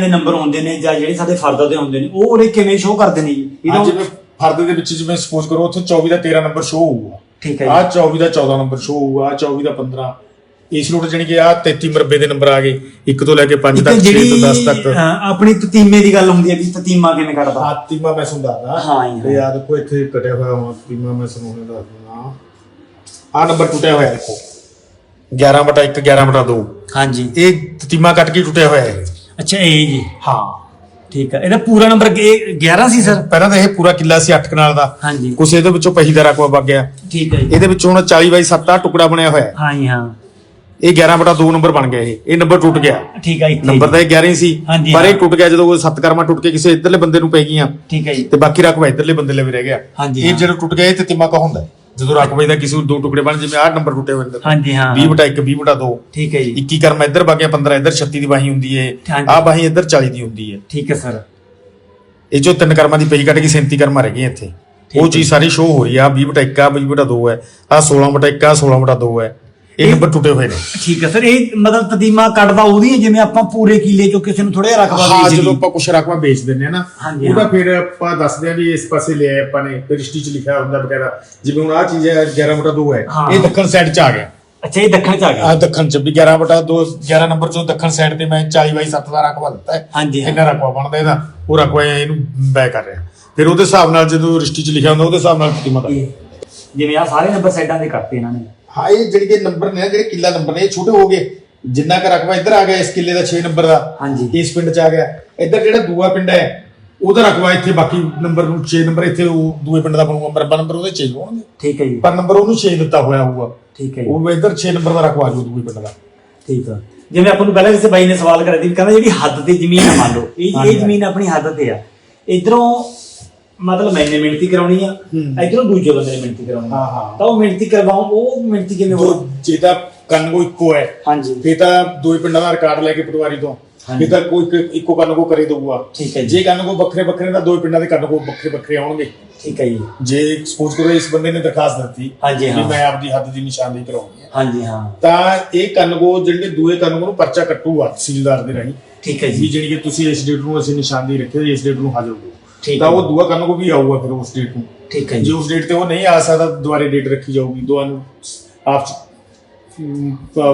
ਦੇ ਨੰਬਰ ਹੁੰਦੇ ਨੇ ਜਾਂ ਜਿਹੜੇ ਸਾਡੇ ਫਰਦਾਂ ਦੇ ਹੁੰਦੇ ਨੇ ਉਹ ਉਹਦੇ ਕਿਵੇਂ ਸ਼ੋਅ ਕਰਦੇ ਨੇ ਜੀ? ਹਾਂ ਇਹਦਾ ਜਿਵੇਂ ਫਰਦ ਦੇ ਵਿੱਚ ਜਿਵੇਂ ਸਪੋਜ਼ ਕਰੋ ਉੱਥੇ 24 ਦਾ 13 ਨੰਬਰ ਸ਼ੋ ਹੋਊਗਾ। ਠੀਕ ਹੈ ਆ ਜੀ 24 ਦਾ 14 ਨੰਬਰ ਸ਼ੋ ਹੋਊਗਾ ਆਹ 24 ਦਾ 15 ਇਸ ਲੋਟ ਜਾਨੀ ਕਿ ਆ 33 ਮਰਬੇ ਦੇ ਨੰਬਰ ਆ ਗਏ। 1 ਤੋਂ ਲੈ ਕੇ 5 ਇੱਕ ਤੱਕ 6 ਜਿਹੜੀ ਤੋਂ 10 ਤੱਕ। ਅਹ, ਆਪਣੀ ਤਤੀਮੇ ਦੀ ਗੱਲ ਹੁੰਦੀ ਹੈ ਵੀ ਤਤੀਮਾ ਕਿਵੇਂ ਕੱਢਦਾ ਹਾਤੀਮਾ ਮੈਂ ਸਮਝਾਦਾ ਹਾਂ ਜੀ, ਹਾਂ। ਤੇ ਆ ਦੇਖੋ ਇੱਥੇ ਕਟਿਆ ਹੋਇਆ ਹਾਤੀਮਾ ਮੈਂ ਸਮਝਾਉਣਾ ਦੱਸਦਾ। ਆ ਨੰਬਰ ਟੁੱਟਿਆ ਹੋਇਆ ਦੇਖੋ। 11 ਬਟਾ 1 11 ਬਟਾ 2 ਹਾਂਜੀ। ਇਹ ਤਤੀਮਾ ਕੱਟ ਕੇ ਟੁੱਟਿਆ ਹੋਇਆ ਹੈ। ਅੱਛਾ ਇਹ ਜੀ। ਹਾਂ। ਠੀਕ ਹੈ ਇਹਦਾ ਪੂਰਾ ਨੰਬਰ 11 ਸੀ ਸਰ? ਪਹਿਲਾਂ ਤਾਂ ਇਹ ਪੂਰਾ ਕਿੱਲਾ ਸੀ 8 ਕਨਾਲ ਦਾ। ਹਾਂਜੀ। ਕੁਛ ਇਹਦੇ ਵਿੱਚੋਂ ਪਹੀ ਦਾ ਰਕਬਾ ਵਗ ਗਿਆ। ਠੀਕ ਹੈ ਜੀ। ਇਹਦੇ ਵਿੱਚੋਂ ਹੁਣ 40 ਬਾਈ 7 ਆ ਟੁਕੜਾ ਬਣਿਆ ਹੋਇਆ। ਹੈ ਹਾਂ ਜੀ ਹਾਂ। ਇਹ 11 ਬਟਾ 2 ਨੰਬਰ ਬਣ ਗਿਆ ਇਹ। ਇਹ ਨੰਬਰ ਟੁੱਟ ਗਿਆ। ਠੀਕ ਹੈ ਇੱਥੇ ਨੰਬਰ। ਤਾਂ ਇਹ 11 ਹੀ ਸੀ। ਹਾਂਜੀ, ਪਰ ਇਹ ਹਾਂ। ਟੁੱਟ ਗਿਆ ਜਦੋਂ ਉਹ ਸੱਤ ਕਰਮਾ ਟੁੱਟ ਕੇ ਕਿਸੇ ਇਧਰਲੇ ਬੰਦੇ ਨੂੰ ਪੈ ਗਈਆਂ। ਠੀਕ ਹੈ ਜੀ। ਤੇ ਬਾਕੀ ਰਕਬਾ ਇਧਰਲੇ ਬੰਦੇ ਲਈ ਰਹਿ ਗਿਆ। ਹਾਂਜੀ, ਇਹ ਹਾਂ। ਜਿਹੜਾ ਟੁੱਟ ਗਿਆ ਇਹ ਤੇ ਤਿਮਾ ਕਾ ਹੁੰਦਾ ਹੈ। ਜਦੋਂ ਰਕਬੇ ਦਾ ਕਿਸੇ ਨੂੰ ਦੋ ਟੁਕੜੇ ਬਣ ਜਿਵੇਂ ਆਹ ਨੰਬਰ ਟੁੱਟੇ ਹੋਏ ਨੇ ਹਾਂਜੀ ਹਾਂ। 20 ਬਟਾ 1 20 ਬਟਾ 2 ਠੀਕ ਹੈ ਜੀ। 21 ਕਰਮਾ ਇੱਧਰ ਗਿਆ 15 ਇੱਧਰ 36 ਦੀ ਬਾਹੀ ਹੁੰਦੀ ਹੈ। ਆਹ ਬਾਹੀ ਇੱਧਰ 40 ਦੀ ਹੁੰਦੀ ਹੈ ਠੀਕ ਹੈ ਸਰ। ਇਹ ਜੋ ਤਿੰਨ ਕਰਮਾਂ ਦੀ ਪਈ ਕੱਢ ਕੇ 37 ਕਰਮਾ ਰਹਿ ਗਏ ਇੱਥੇ। ਉਹ ਚੀਜ਼ ਸਾਰੀ ਸ਼ੋ ਹੋ ਰਹੀ ਆ। 20 ਬਟਾ 1 ਆ 20 ਬਟਾ 2 ਹੈ। ਆ 16 ਬਟਾ 1 ਆ 16 ਬਟਾ 2 ਹੈ। ਇਹ ਨੰਬਰ ਟੁੱਟੇ ਹੋਏ ਨੇ। ਠੀਕ ਹੈ ਸਰ ਇਹ ਮਤਲਬ ਤਤੀਮਾ ਕੱਢਦਾ ਉਹਦੀ ਹੈ ਜਿਵੇਂ ਆਪਾਂ ਪੂਰੇ ਕਿਲੇ ਚੋਂ ਕਿਸੇ ਨੂੰ ਥੋੜਾ ਰਕਬਾ ਹਾਂ ਵੇਚ ਜਦੋਂ ਲਈ ਆਪਾਂ ਕੁਛ ਰਕਮਾ ਵੇਚ ਦਿੰਦੇ ਆ ਨਾ ਹਾਂਜੀ, ਉਹਦਾ ਹਾਂ। ਫਿਰ ਆਪਾਂ ਦੱਸਦੇ ਆ ਵੀ ਇਸ ਪਾਸੇ ਲਿਆ ਆਪਾਂ ਨੇ ਰਜਿਸਟਰੀ ਚ ਲਿਖਿਆ ਹੁੰਦਾ ਵਗੈਰਾ। ਜਿਵੇਂ ਹੁਣ ਆਹ ਚੀਜ਼ ਹੈ 11 ਬਟਾ 2 ਹੈ ਹਾਂ। ਇਹ ਦੱਖਣ ਸਾਈਡ ਚ ਆ ਗਿਆ। ਅੱਛਾ ਇਹ ਦੱਖਣ ਚ ਆ ਗਿਆ। ਆ ਦੱਖਣ ਚ ਵੀ 11 ਬਟਾ 2 11 ਨੰਬਰ ਚੋਂ ਦੱਖਣ ਸਾਈਡ ਤੇ ਮੈਂ 40 ਬਾਈ 7 ਦਾ ਰਕਬਾ ਦਿੱਤਾ ਹੈ। ਹਾਂਜੀ, ਹਾਂ। ਇੰਨਾ ਰਕਬਾ ਬਣਦਾ ਇਹਦਾ ਉਹ ਰਕਬਾ ਇਹਨੂੰ ਬੈ ਕਰ ਰਿਹਾ। ਫਿਰ ਉਹਦੇ ਹਿਸਾਬ ਨਾਲ ਜਦੋਂ ਰਜਿਸਟਰੀ ਚ ਲਿਖਿਆ ਹੁੰਦਾ ਉਹਦੇ ਹਿਸਾਬ ਨਾਲ ਕੀਮਤ ਆ ਇਹ ਜਿਵੇਂ ਆ ਸਾਰੇ ਨੰਬਰ ਸਾਈਡਾਂ ਦੇ ਕਰਤੇ ਇਹਨਾਂ ਨੇ। ਹਾਂ ਇਹ ਜਿਹੜੇ ਕਿ ਨੰਬਰ ਨੇ ਨਾ, ਜਿਹੜੇ ਕਿੱਲਾ ਨੰਬਰ ਨੇ ਇਹ ਛੋਟੇ ਹੋ ਗਏ। ਜਿੰਨਾ ਕ ਰਕਬਾ ਇੱਧਰ ਆ ਗਿਆ ਇਸ ਕਿੱਲੇ ਦਾ 6 ਨੰਬਰ ਦਾ। ਹਾਂਜੀ। ਇਸ ਪਿੰਡ ਚ ਆ ਗਿਆ। ਇੱਧਰ ਜਿਹੜਾ ਦੂਆ ਪਿੰਡ ਹੈ ਉਹਦਾ ਰਕਬਾ ਇੱਥੇ ਬਾਕੀ ਨੰਬਰ ਨੂੰ 6 ਨੰਬਰ ਇੱਥੇ ਉਹ ਦੂਏ ਪਿੰਡ ਦਾ ਬਣੂਗਾ। ਮਰਬਾ ਨੰਬਰ ਉਹਦੇ 6 ਹੋਣਗੇ। ਠੀਕ ਹੈ ਜੀ। ਪਰ ਨੰਬਰ ਉਹਨੂੰ 6 ਦਿੱਤਾ ਹੋਇਆ ਹੋਊਗਾ। ਠੀਕ ਹੈ ਜੀ। ਉਹ ਇੱਧਰ 6 ਨੰਬਰ ਦਾ ਰਕਬਾ ਜੋ ਦੂਏ ਪਿੰਡ ਦਾ। ਠੀਕ ਆ। ਜਿਵੇਂ ਆਪਾਂ ਨੂੰ ਪਹਿਲਾਂ ਕਿਸੇ ਬਾਈ ਨੇ ਸਵਾਲ ਕਰਿਆ ਸੀ ਵੀ ਕਹਿੰਦਾ ਜਿਹੜੀ ਹੱਦ ਤੇ ਜ਼ਮੀਨ ਆ ਮੰਨ ਲਓ ਇਹ ਇਹ ਜ਼ਮੀਨ ਆਪਣੀ ਹੱਦ ਤੇ ਆ। ਇਧਰੋਂ ਮਤਲਬ ਮੈਨੇ ਮਿਹਨਤੀ ਕਰਾਉਣੀ ਆ ਇਧਰੋਂ ਦੂਜੇ ਬੰਦੇ ਨੇ ਮਿਹਨਤੀ ਕਰਾਉਣੀ ਆ। ਹਾਂ, ਹਾਂ। ਤਾਂ ਉਹ ਮਿਹਨਤੀ ਕਰਵਾਉਂ ਉਹ ਮਿਹਨਤੀ ਕਿਵੇਂ ਹੋ ਜੋ ਤਾਂ ਕੰਨਗੋ ਇੱਕੋ ਹੈ ਹਾਂਜੀ। ਫੇ ਤਾਂ ਦੋਏ ਪਿੰਡਾਂ ਦਾ ਰਿਕਾਰਡ ਲੈ ਕੇ ਪਟਵਾਰੀ ਤੋਂ। ਫੇ ਤਾਂ ਕੋਈ ਇੱਕ- ਇੱਕੋ ਕੰਨਗੋ ਕਰੇ ਦਊਗਾ। ਠੀਕ ਹੈ ਜੀ। ਜੇ ਕੰਨਗੋ ਵੱਖਰੇ ਵੱਖਰੇ ਤਾਂ ਦੋਏ ਪਿੰਡਾਂ ਦੇ ਕੰਨਗੋ ਵੱਖਰੇ ਵੱਖਰੇ ਆਉਣਗੇ। ਠੀਕ ਹੈ ਜੀ। ਜੇ ਸਪੋਜ਼ ਕਰੋ ਇਸ ਬੰਦੇ ਨੇ ਦਰਖਾਸਤ ਦਿੱਤੀ ਹਾਂਜੀ, ਹਾਂ। ਮੈਂ ਆਪਦੀ ਹੱਦ ਦੀ ਨਿਸ਼ਾਨਦੇਹੀ ਕਰਾਉਣੀ ਹੈ ਹਾਂਜੀ ਹਾਂ। ਤਾਂ ਇਹ ਕੰਨਗੋ ਜਿਹੜੇ ਦੂਏ ਕੰਨਗੋ ਨੂੰ ਪਰਚਾ ਕੱਟੂਗਾ ਤਹਿਸੀਲਦਾਰ ਦੇ ਰਾਹੀਂ। ਠੀਕ ਹੈ ਵੀ ਜੀ ਜਿਹੜੀ ਕਿ ਤੁਸੀਂ ਇਸ ਡੇਟ ਨੂੰ ਅਸੀਂ ਨਿਸ਼ਾਨਦੇਹੀ ਰੱਖੀ ਇਸ ਡੇਟ ਨੂੰ ਹਾਜ਼ਰ ਹੋ ਠੀਕ ਤਾਂ। ਉਹ ਦੂਆ ਕੰਨਗੋ ਵੀ ਆਊਗਾ ਫਿਰ ਉਸ ਡੇਟ ਨੂੰ। ਠੀਕ ਹੈ ਜੇ। ਜੀ ਉਸ ਡੇਟ ਤੇ ਉਹ ਨਹੀਂ ਆ ਸਕਦਾ ਦੁਬਾਰੇ ਡੇਟ ਰੱਖੀ ਜਾਊਗੀ ਦੋਵਾਂ ਨੂੰ ਆਪ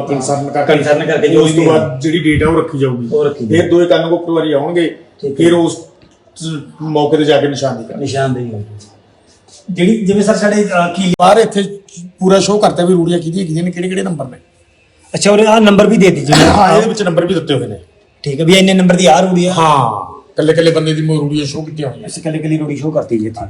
ਕੰਸਰਨ ਕਰਕੇ। Concern ਕਰਕੇ ਜੋ ਉਸ ਤੋਂ ਬਾਅਦ ਜਿਹੜੀ ਡੇਟ ਹੈ ਉਹ ਰੱਖੀ ਜਾਊਗੀ। ਉਹ ਫਿਰ ਦੋਏ ਕੰਨਗੋ ਪਟਵਾਰੀ ਆਉਣਗੇ। ਫਿਰ ਉਸ ਮੌਕੇ ਤੇ ਜਾ ਕੇ ਨਿਸ਼ਾਨਦੇਹੀ ਕਰਨੀ ਨਿਸ਼ਾਨਦੇਹੀ ਹੋਈ ਜਿਹੜੀ ਜਿਵੇਂ ਸਰ ਸਾਡੇ ਕੀ ਬਾਹਰ ਇੱਥੇ ਪੂਰਾ ਸ਼ੋਅ ਕਰਤਾ ਵੀ ਰੂੜੀਆਂ ਕਿਹਦੀਆਂ ਕਿਹਦੀਆਂ ਨੇ ਕਿਹੜੇ ਕਿਹੜੇ ਨੰਬਰ ਨੇ? ਅੱਛਾ ਉਹਨੇ ਆ ਨੰਬਰ ਵੀ ਦੇ ਦਿੱਤੀ ਹਾਂ ਇਹਦੇ ਜੀ ਵਿੱਚ ਨੰਬਰ ਵੀ ਦਿੱਤੇ ਹੋਏ ਨੇ। ਠੀਕ ਹੈ ਵੀ ਇੰਨੇ ਨੰਬਰ ਦੀ ਆ ਰੂੜੀ ਆ। ਹਾਂ। ਕੱਲੇ ਕੱਲੇ ਬੰਦੇ ਦੀ ਰੂੜੀਆਂ ਸ਼ੋਅ ਕੀਤੀਆਂ ਹੋਈਆਂ। ਅਸੀਂ ਕੱਲੀ ਕੱਲੀ ਰੂੜੀ ਸ਼ੋ ਕਰਤੀ ਜੀ ਇੱਥੇ।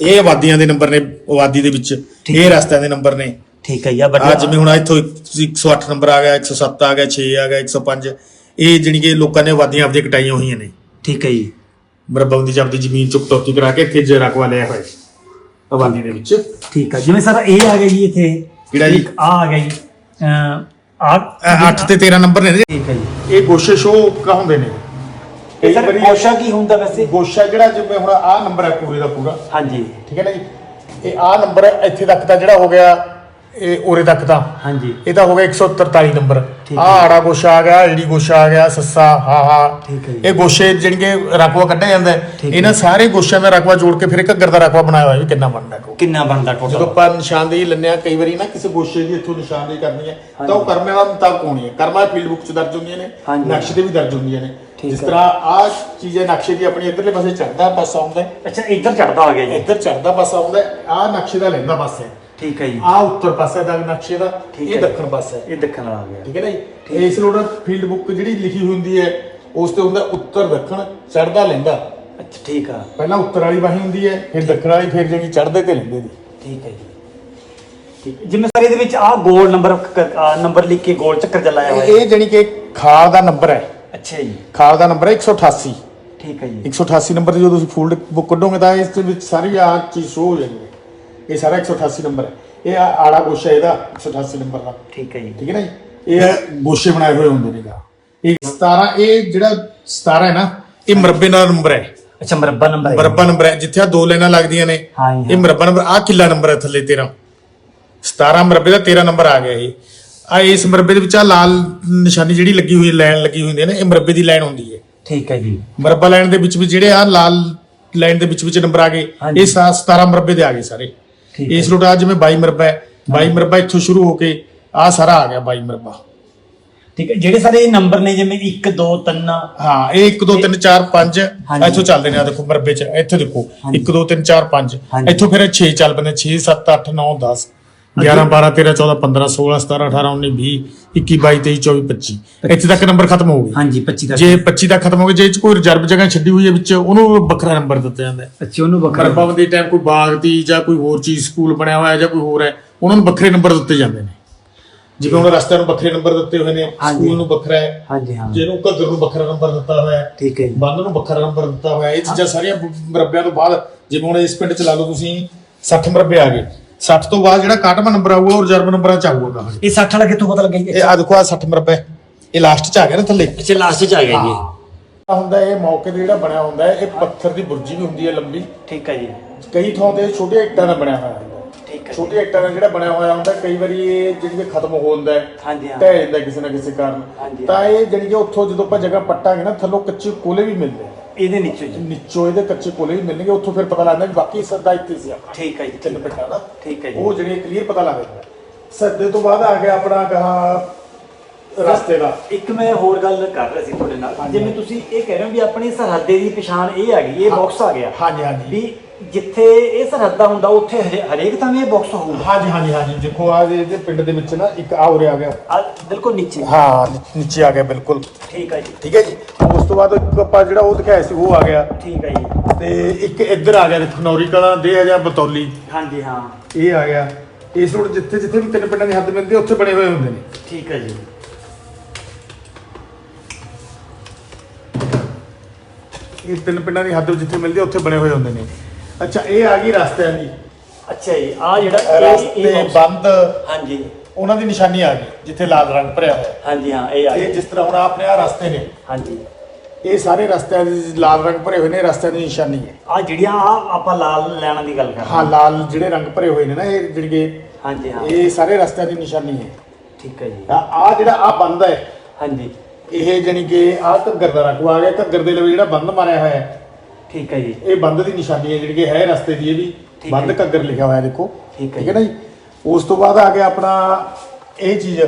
ਇਹ ਆਬਾਦੀਆਂ ਦੇ ਨੰਬਰ ਨੇ ਆਬਾਦੀ ਦੇ ਵਿੱਚ। ਇਹ ਰਸਤਿਆਂ ਦੇ ਨੰਬਰ ਨੇ। ਠੀਕ ਹੈ ਜੀ ਆ ਵੱਡਾ ਜਿਵੇਂ ਹੁਣ ਇੱਥੋਂ 108 ਨੰਬਰ ਆ ਗਿਆ 107 ਆ ਗਿਆ 6 ਆ ਗਿਆ 105 ਇਹ ਜਾਣੀ ਕਿ ਲੋਕਾਂ ਨੇ ਆਬਾਦੀਆਂ ਆਪਦੀਆਂ ਕਟਾਈਆਂ ਹੋਈਆਂ ਨੇ। ਠੀਕ ਹੈ ਜੀ। ਮਰਬੰਦੀ ਆਪਦੀ ਜ਼ਮੀਨ ਚੁੱਕ ਤੋਤੀ ਕਰਾ ਕੇ ਇੱਥੇ ਜੇ ਰਕਵਾ ਲਿਆ ਹੋਇਆ ਆਬਾਦੀ ਦੇ ਵਿੱਚ। ਠੀਕ ਹੈ। ਜਿਵੇਂ ਸਰ ਇਹ ਆ ਗਿਆ ਜੀ ਇੱਥੇ। ਕਿਹੜਾ ਜੀ? ਇੱਕ ਆ ਆ ਗਿਆ ਜੀ। ਅਹ, ਆ 8 ਤੇ 13 ਨੰਬਰ ਨੇ ਇਹਦੇ। ਠੀਕ ਹੈ ਜੀ। ਇਹ ਗੋਸ਼ੇ ਸ਼ੋ ਕਹਾਉਂਦੇ ਨੇ? ਇਹ ਸਰ ਕੋਸ਼ਾ ਕੀ ਹੁੰਦਾ ਵੈਸੇ? ਗੋਸ਼ਾ ਜਿਹੜਾ ਜਿਵੇਂ ਹੁਣ ਆ ਨੰਬਰ ਹੈ ਪੂਰੇ ਦਾ ਪੂਰਾ। ਹਾਂਜੀ। ਠੀਕ ਹੈ ਨਾ ਜੀ? ਇਹ ਆ ਨੰਬਰ ਇੱਥੇ ਤੱਕ ਦਾ ਜਿਹੜਾ ਹੋ ਗਿਆ ਇਹ ਉਰੇ ਤੱਕ ਦਾ ਹਾਂਜੀ। ਇਹ ਤਾਂ ਹੋ ਗਿਆ 143 ਨੰਬਰ। ਆ ਆੜਾ ਗੋਸ਼ਾ ਆ ਗਿਆ ਈੜੀ ਗੋਸ਼ਾ ਆ ਗਿਆ ਸੱਸਾ ਹਾ ਹਾ। ਠੀਕ ਹੈ ਜੀ। ਇਹ ਗੋਸ਼ੇ ਜਿਹੜੇ ਰਕਵਾ ਕੱਢਿਆ ਜਾਂਦਾ ਹੈ। ਠੀਕ ਹੈ। ਇਹਨਾਂ ਸਾਰੇ ਗੋਸ਼ਿਆਂ ਦਾ ਰਕਵਾ ਜੋੜ ਕੇ ਫਿਰ ਇੱਕ ਘੱਗਰ ਦਾ ਰਕਵਾ ਬਣਾਇਆ ਹੋਇਆ ਵੀ ਕਿੰਨਾ ਬਣਦਾ ਟੋਟਲ ਕਿੰਨਾ ਬਣਦਾ ਜਦੋਂ ਟੋਟਲ ਆਪਾਂ ਨਿਸ਼ਾਨਦੇਹੀ ਲੈਂਦੇ ਕਈ ਵਾਰੀ ਨਾ ਕਿਸੇ ਗੋਸ਼ੇ ਦੀ ਇੱਥੋਂ ਨਿਸ਼ਾਨਦੇਹੀ ਕਰਨੀ ਹੈ ਤਾਂ ਉਹ ਕਰਮੇ ਦਾ ਮੁਤਾਬਕ ਹੋਣੀ ਹੈ। ਕਰਮਾ ਫੀਲਡ ਬੁੱਕ ਚ ਦਰਜ ਹੁੰਦੀਆਂ ਨੇ ਹਾਂਜੀ। ਨਕਸ਼ੇ ਤੇ ਵੀ ਦਰਜ ਹੁੰਦੀਆਂ ਨੇ। ਠੀਕ ਜਿਸ ਹੈ। ਤਰ੍ਹਾਂ ਆ ਚੀਜ਼ ਹੈ ਨਕਸ਼ੇ ਦੀ ਆਪਣੀ ਇਧਰਲੇ ਪਾਸੇ ਚੜਦਾ ਪਾਸਾ ਆਉਂਦਾ ਹੈ। ਅੱਛਾ ਇੱਧਰ ਚੜਦਾ ਆ ਗਿਆ ਜੀ। ਇੱਧਰ ਚੜਦਾ ਪਾਸਾ ਆਉਂਦਾ ਹੈ ਆ ਨਕਸ਼ੇ ਦਾ ਲੈਂਦਾ ਪਾਸਾ ਹੈ। ਠੀਕ ਹੈ ਜੀ। ਆ ਉੱਤਰ ਪਾਸੇ ਦਾ ਨਕਸ਼ੇ ਦਾ ਠੀਕ ਇਹ ਹੈ। ਦੱਖਣ ਪਾਸਾ। ਹੈ ਇਹ ਦੱਖਣ ਆ ਗਿਆ। ਠੀਕ ਹੈ ਨਾ ਜੀ? ਇਸ ਲੋੜ ਫੀਲਡ ਬੁੱਕ ਜਿਹੜੀ ਲਿਖੀ ਹੁੰਦੀ ਹੈ ਉਸ ਤੇ ਹੁੰਦਾ ਉੱਤਰ ਦੱਖਣ ਚੜਦਾ ਲੈਂਦਾ। ਅੱਛਾ ਠੀਕ ਆ। ਪਹਿਲਾਂ ਉੱਤਰ ਵਾਲੀ ਬਾਹੀ ਹੁੰਦੀ ਹੈ ਫਿਰ ਦੱਖਣ ਵਾਲੀ ਫਿਰ ਜਿਹੜੀ ਚੜਦੇ ਤੇ ਲੈਂਦੇ ਦੀ ਠੀਕ ਹੈ ਜੀ। ਠੀਕ। ਜਿਵੇਂ ਸਰ ਇਹਦੇ ਵਿੱਚ ਆ ਗੋਲ ਨੰਬਰ ਨੰਬਰ ਲਿਖ ਕੇ ਗੋਲ ਚੱਕਰ ਚਲਾਇਆ ਹੋਇਆ ਹੈ। ਇਹ ਜਾਨੀ ਕਿ ਖਾਲ ਦਾ ਨੰਬਰ ਹੈ। ਅੱਛਾ ਜੀ। ਖਾਲ ਦਾ ਨੰਬਰ ਹੈ 188 ਠੀਕ ਹੈ ਜੀ। 188 ਨੰਬਰ ਜਦੋਂ ਤੁਸੀਂ ਫੋਲਡ ਬੁੱਕ ਕੱਢੋਗੇ ਤਾਂ ਇਸ ਦੇ ਵਿੱਚ ਸਾਰੀ ਆ ਚੀਜ਼ ਸ਼ੋ ਹੋ ਜਾਣੀ ਹੈ। ਇਹ ਸਾਰਾ 188 ਨੰਬਰ ਹੈ। ਇਹ ਆ- ਆੜਾ ਗੋਸ਼ਾ ਇਹਦਾ 188 ਨੰਬਰ ਦਾ। ਠੀਕ ਹੈ ਜੀ। ਠੀਕ ਹੈ ਨਾ ਜੀ? ਇਹ ਗੋਸ਼ੇ ਬਣਾਏ ਹੋਏ ਹੁੰਦੇ ਨੇਗਾ ਇਹ 17 ਇਹ ਜਿਹੜਾ 17 ਹੈ ਨਾ ਇਹ ਮਰਬੇ ਦਾ ਨੰਬਰ ਹੈ। ਅੱਛਾ ਮਰਬਾ ਨੰਬਰ ਹੈ। ਮਰਬਾ ਨੰਬਰ ਹੈ। ਜਿੱਥੇ ਆ ਦੋ ਲਾਈਨਾਂ ਲੱਗਦੀਆਂ ਨੇ ਹਾਂ ਜੀ, ਇਹ ਮਰਬਾ ਨੰਬਰ ਆ ਕਿੱਲਾ ਨੰਬਰ ਹੈ ਥੱਲੇ 13 17 ਮਰਬੇ ਦਾ 13 ਨੰਬਰ ਆ ਗਿਆ ਇਹ। ਆ ਇਸ ਮਰਬੇ ਦੇ ਵਿੱਚ ਆ ਲਾਲ ਨਿਸ਼ਾਨੀ ਜਿਹੜੀ ਲੱਗੀ ਹੋਈ ਲਾਈਨ ਲੱਗੀ ਹੋਈ ਹੁੰਦੀ ਹੈ ਨਾ ਇਹ ਮਰਬੇ ਦੀ ਲਾਈਨ ਹੁੰਦੀ ਹੈ। ਠੀਕ ਹੈ ਜੀ। ਮਰਬਾ ਲਾਈਨ ਦੇ ਵਿੱਚ ਵਿੱਚ ਜਿਹੜੇ ਆ ਲਾਲ ਲਾਈਨ ਦੇ ਵਿੱਚ ਵਿੱਚ ਨੰਬਰ ਆ ਗਏ ਹਾਂਜੀ। ਇਹ ਸਾ- 17 ਮਰਬੇ ਦੇ ਆ ਗਏ ਸਾਰੇ। ਇਸ ਰੋਟ ਆ ਜਿਵੇਂ 22 ਮਰਬਾ ਹੈ 22 ਮਰਬਾ ਇੱਥੋਂ ਸ਼ੁਰੂ ਹੋ ਕੇ ਆ ਸਾਰਾ ਆ ਗਿਆ 22 ਮਰਬਾ ਠੀਕ ਹੈ ਜਿਹੜੇ ਸਾਰੇ ਇਹ ਨੰਬਰ ਨੇ ਜਿਵੇਂ 1 2 3 ਹਾਂ ਇਹ 1 2 3 4 5 ਹਾਂਜੀ। ਇੱਥੋਂ ਚੱਲਦੇ ਨੇ ਆ ਦੇਖੋ ਮਰਬੇ ਚ ਇੱਥੇ ਦੇਖੋ ਹਾਂਜੀ। 1 2 3 4 5 ਹਾਂਜੀ। ਇੱਥੋਂ ਫਿਰ 6 ਚੱਲ ਪੈਂਦੇ 6 7 8 9 10 11 12 13 14 15 16 17 18 19 20 21 22 23 24 25 ਇੱਥੇ ਤੱਕ ਨੰਬਰ ਖਤਮ ਹੋ ਗਏ। ਹਾਂਜੀ 25 ਦਾ ਜੇ 25 ਤੱਕ ਖਤਮ ਹੋ ਗਏ ਜੇ ਇਹ 'ਚ ਕੋਈ ਰਿਜ਼ਰਵ ਜਗ੍ਹਾ ਛੱਡੀ ਹੋਈ ਹੈ ਵਿੱਚ ਉਹਨੂੰ ਵੱਖਰਾ ਨੰਬਰ ਦਿੱਤਾ ਜਾਂਦਾ ਹੈ ਅੱਛਾ ਉਹਨੂੰ ਵੱਖਰਾ ਮਰਬਾ ਦੇ ਟਾਈਮ ਕੋਈ ਬਾਗ ਦੀ ਜਾਂ ਕੋਈ ਹੋਰ ਚੀਜ਼ ਸਕੂਲ ਬਣਿਆ ਹੋਇਆ ਹੈ ਜਾਂ ਕੋਈ ਹੋਰ ਹੈ ਉਹਨਾਂ ਨੂੰ ਵੱਖਰੇ ਨੰਬਰ ਦਿੱਤੇ ਜਾਂਦੇ ਨੇ। ਜਿਵੇਂ ਹੁਣ ਰਸਤਿਆਂ ਨੂੰ ਵੱਖਰੇ ਨੰਬਰ ਦਿੱਤੇ ਹੋਏ ਨੇ ਹਾਂਜੀ। ਸਕੂਲ ਨੂੰ ਵੱਖਰਾ ਹੈ। ਹਾਂਜੀ ਹਾਂ। ਜਿਹਨੂੰ ਘੱਗਰ ਨੂੰ ਵੱਖਰਾ ਨੰਬਰ ਦਿੱਤਾ ਹੋਇਆ ਹੈ। ਠੀਕ ਹੈ ਜੀ। ਬੰਦ ਨੂੰ ਵੱਖਰਾ ਨੰਬਰ ਦਿੱਤਾ ਹੋਇਆ। ਇਹ ਚੀਜ਼ਾਂ ਸਾਰੀਆਂ ਮਰਬਿਆਂ ਤੋਂ ਬਾਅਦ ਜਿਵੇਂ ਹੁਣ ਇਸ ਪਿੰਡ ਚ ਲਾ ਲਓ ਤੁਸੀਂ 60 ਮਰਬੇ ਆ ਗਏ। 60 ਤੋਂ ਬਾਅਦ ਜਿਹੜਾ 61ਵਾਂ ਨੰਬਰ ਆਊਗਾ ਉਹ ਰਿਜ਼ਰਵ ਨੰਬਰਾਂ ਚ ਆਊਗਾ ਗਾਹਾਂ। ਇਹ 60 ਵਾਲਾ ਕਿੱਥੋਂ ਪਤਾ ਲੱਗਿਆ ਜੀ ਇਹ ਆ ਦੇਖੋ ਆ 60 ਮਰਬੇ ਇਹ ਲਾਸਟ ਚ ਆ ਗਿਆ ਨਾ ਥੱਲੇ। ਅੱਛਾ ਲਾਸਟ ਚ ਆ ਗਿਆ ਜੀ। ਹੁੰਦਾ ਇਹ ਮੌਕੇ ਤੇ ਜਿਹੜਾ ਬਣਿਆ ਹੁੰਦਾ ਇਹ ਪੱਥਰ ਦੀ ਬੁਰਜੀ ਵੀ ਹੁੰਦੀ ਹੈ ਲੰਬੀ। ਠੀਕ ਹੈ ਜੀ। ਕਈ ਥਾਂ ਤੇ ਛੋਟੇ ਇੱਟਾਂ ਦਾ ਬਣਿਆ ਹੋਇਆ ਹੁੰਦਾ। ਠੀਕ ਹੈ ਛੋਟੇ ਇੱਟਾਂ ਦਾ ਜਿਹੜਾ ਬਣਿਆ ਹੋਇਆ ਹੁੰਦਾ ਕਈ ਵਾਰੀ ਇਹ ਜਿਹੜੀ ਕਿ ਖਤਮ ਹੋ ਜਾਂਦਾ ਹੈ ਹਾਂਜੀ ਹਾਂ। ਢਹਿ ਜਾਂਦਾ ਕਿਸੇ ਨਾ ਕਿਸੇ ਕਾਰਨ। ਤਾਂ ਇਹ ਜਿਹੜੀ ਕਿ ਉੱਥੋਂ ਜਦੋਂ ਆਪਾਂ ਜਗ੍ਹਾ ਪੱਟਾਂਗੇ ਨਾ ਥੱਲੋਂ ਕੱਚੇ ਕੋਲੇ ਵੀ ਮਿਲਦੇ ਆ। ਇਹਦੇ ਨੀਚੇ ਜੀ ਨੀਚੋਂ ਇਹਦੇ ਕੱਚੇ ਕੋਲੇ ਵੀ ਮਿਲਣਗੇ ਉੱਥੋਂ ਫਿਰ ਪਤਾ ਲੱਗਦਾ ਵੀ ਬਾਕੀ ਸੱਦਾ ਇੱਥੇ ਸੀ ਆਪਣਾ ਠੀਕ ਹੈ ਜੀ ਤਿੰਨ ਪਿੰਡਾਂ ਦਾ। ਠੀਕ ਹੈ ਜੀ। ਉਹ ਜਿਹੜੇ ਕਲੀਅਰ ਪਤਾ ਲੱਗ ਜਾਂਦਾ ਸੱਦੇ ਤੋਂ ਬਾਅਦ ਆ ਗਿਆ ਆਪਣਾ ਕਹਾ ਰਸਤੇ ਦਾ। ਇੱਕ ਮੈਂ ਹੋਰ ਗੱਲ ਕਰ ਰਿਹਾ ਸੀ ਤੁਹਾਡੇ ਨਾਲ। ਜਿਵੇਂ ਤੁਸੀਂ ਇਹ ਕਹਿ ਰਹੇ ਹੋ ਵੀ ਆਪਣੀ ਸਰਹੱਦੇ ਦੀ ਪਛਾਣ ਇਹ ਆ ਗਈ ਇਹ ਬਾਕਸ ਆ ਗਿਆ। ਹਾਂਜੀ ਹਾਂਜੀ। ਵੀ ਜਿੱਥੇ ਇਹ ਸਰਹੱਦਾ ਹੁੰਦਾ ਉੱਥੇ ਹਰੇ- ਹਰੇਕ ਤਾਂ ਇਹ ਬਾਕਸ ਹੋਊਗਾ। ਹਾਂਜੀ ਹਾਂਜੀ ਹਾਂਜੀ। ਦੇਖੋ ਆ ਇਹਦੇ ਪਿੰਡ ਦੇ ਵਿੱਚ ਨਾ ਇੱਕ ਆ ਉਰੇ ਆ ਗਿਆ। ਆ ਬਿਲਕੁਲ ਨੀਚੇ। ਹਾਂ ਨੀ- ਨੀਚੇ ਆ ਗਿਆ ਬਿਲਕੁਲ। ਠੀਕ ਹੈ ਜੀ। ਠੀਕ ਹੈ ਜੀ? ਉਸ ਤੋਂ ਬਾਅਦ ਇੱਕ ਆਪਾਂ ਜਿਹੜਾ ਉਹ ਦਿਖਾਇਆ ਸੀ ਉਹ ਆ ਗਿਆ। ਠੀਕ ਹੈ ਜੀ। ਤੇ ਇੱਕ ਇੱਧਰ ਆ ਗਿਆ ਦੇਖੋ ਨੌਰੀ ਕਲਾ ਦੇ ਆ ਜਾਂ ਬਤੌਲੀ। ਹਾਂਜੀ ਹਾਂ। ਇਹ ਆ ਗਿਆ। ਇਸ ਰੋਡ ਜਿੱਥੇ ਜਿੱਥੇ ਵੀ ਤਿੰਨ ਪਿੰਡਾਂ ਦੀ ਹੱਦ ਮਿਲਦੀ ਉੱਥੇ ਬਣੇ ਹੋਏ ਹੁੰਦੇ ਨੇ। ਠੀਕ ਹੈ ਜੀ। ਇਹ ਤਿੰਨ ਪਿੰਡਾਂ ਦੀ ਹੱਦ ਜਿੱਥੇ ਮਿਲਦੀ ਹੈ, ਉੱਥੇ ਬਣੇ ਹੋਏ ਹੁੰਦੇ ਨੇ। ਅੱਛਾ ਇਹ ਆ ਗਈ ਰਸਤਿਆਂ ਦੀ। ਅੱਛਾ ਜੀ ਆ ਜਿਹੜਾ ਇਹ- ਇਹ ਰਸਤੇ box- ਬੰਦ। ਹਾਂਜੀ। ਉਹਨਾਂ ਦੀ ਨਿਸ਼ਾਨੀ ਆ ਗਈ ਜਿੱਥੇ ਲਾਲ ਰੰਗ ਭਰਿਆ ਹੋਇਆ। ਹੈ। ਹਾਂਜੀ ਹਾਂ ਇਹ ਆ ਇਹ ਜਿਸ ਤਰ੍ਹਾਂ ਹੁਣ ਆਪਣੇ ਆ ਰਸਤੇ ਨੇ। ਹਾਂਜੀ। ਇਹ ਸਾਰੇ ਰਸਤਿਆਂ ਦੀ ਲਾਲ ਰੰਗ ਭਰੇ ਹੋਏ ਨੇ ਰਸਤਿਆਂ ਦੀ ਨਿਸ਼ਾਨੀ ਹੈ। ਆ ਜਿਹੜੀਆਂ ਆ ਆਪਾਂ ਲਾਲ ਲੈਣਾ ਦੀ ਗੱਲ ਕਰ ਰਹੇ ਹਾਂ ਲਾਲ ਜਿਹੜੇ ਰੰਗ ਭਰੇ ਹੋਏ ਨੇ ਨਾ ਇਹ ਜਿਹੜੇ ਹਾਂਜੀ ਹਾਂ। ਇਹ ਸਾਰੇ ਰਸਤਿਆਂ ਦੀ ਨਿਸ਼ਾਨੀ ਹੈ। ਠੀਕ ਹੈ ਜੀ। ਆ ਜਿਹੜਾ ਆ ਬੰਦ ਹੈ ਹਾਂਜੀ। ਇਹ ਜਾਣੀ ਕਿ ਆ ਘੱਗਰ ਦਾ ਰਕੂ ਆ ਗਿਆ। ਘੱਗਰ ਦੇ ਲਈ ਜਿਹੜਾ ਬੰਦ ਮਾਰਿਆ ਹੋਇਆ ਹੈ। ਠੀਕ ਹੈ ਜੀ। ਇਹ ਬੰਦ ਦੀ ਨਿਸ਼ਾਨੀ ਹੈ ਜਿਹੜੀ ਕਿ ਹੈ ਰਸਤੇ ਦੀ ਇਹ ਵੀ ਬੰਦ। ਘੱਗਰ ਲਿਖਿਆ ਹੋਇਆ ਦੇਖੋ। ਠੀਕ ਹੈ ਨਾ ਜੀ? ਉਸ ਤੋਂ ਬਾਅਦ ਆ ਗਿਆ ਆਪਣਾ ਇਹ ਚੀਜ਼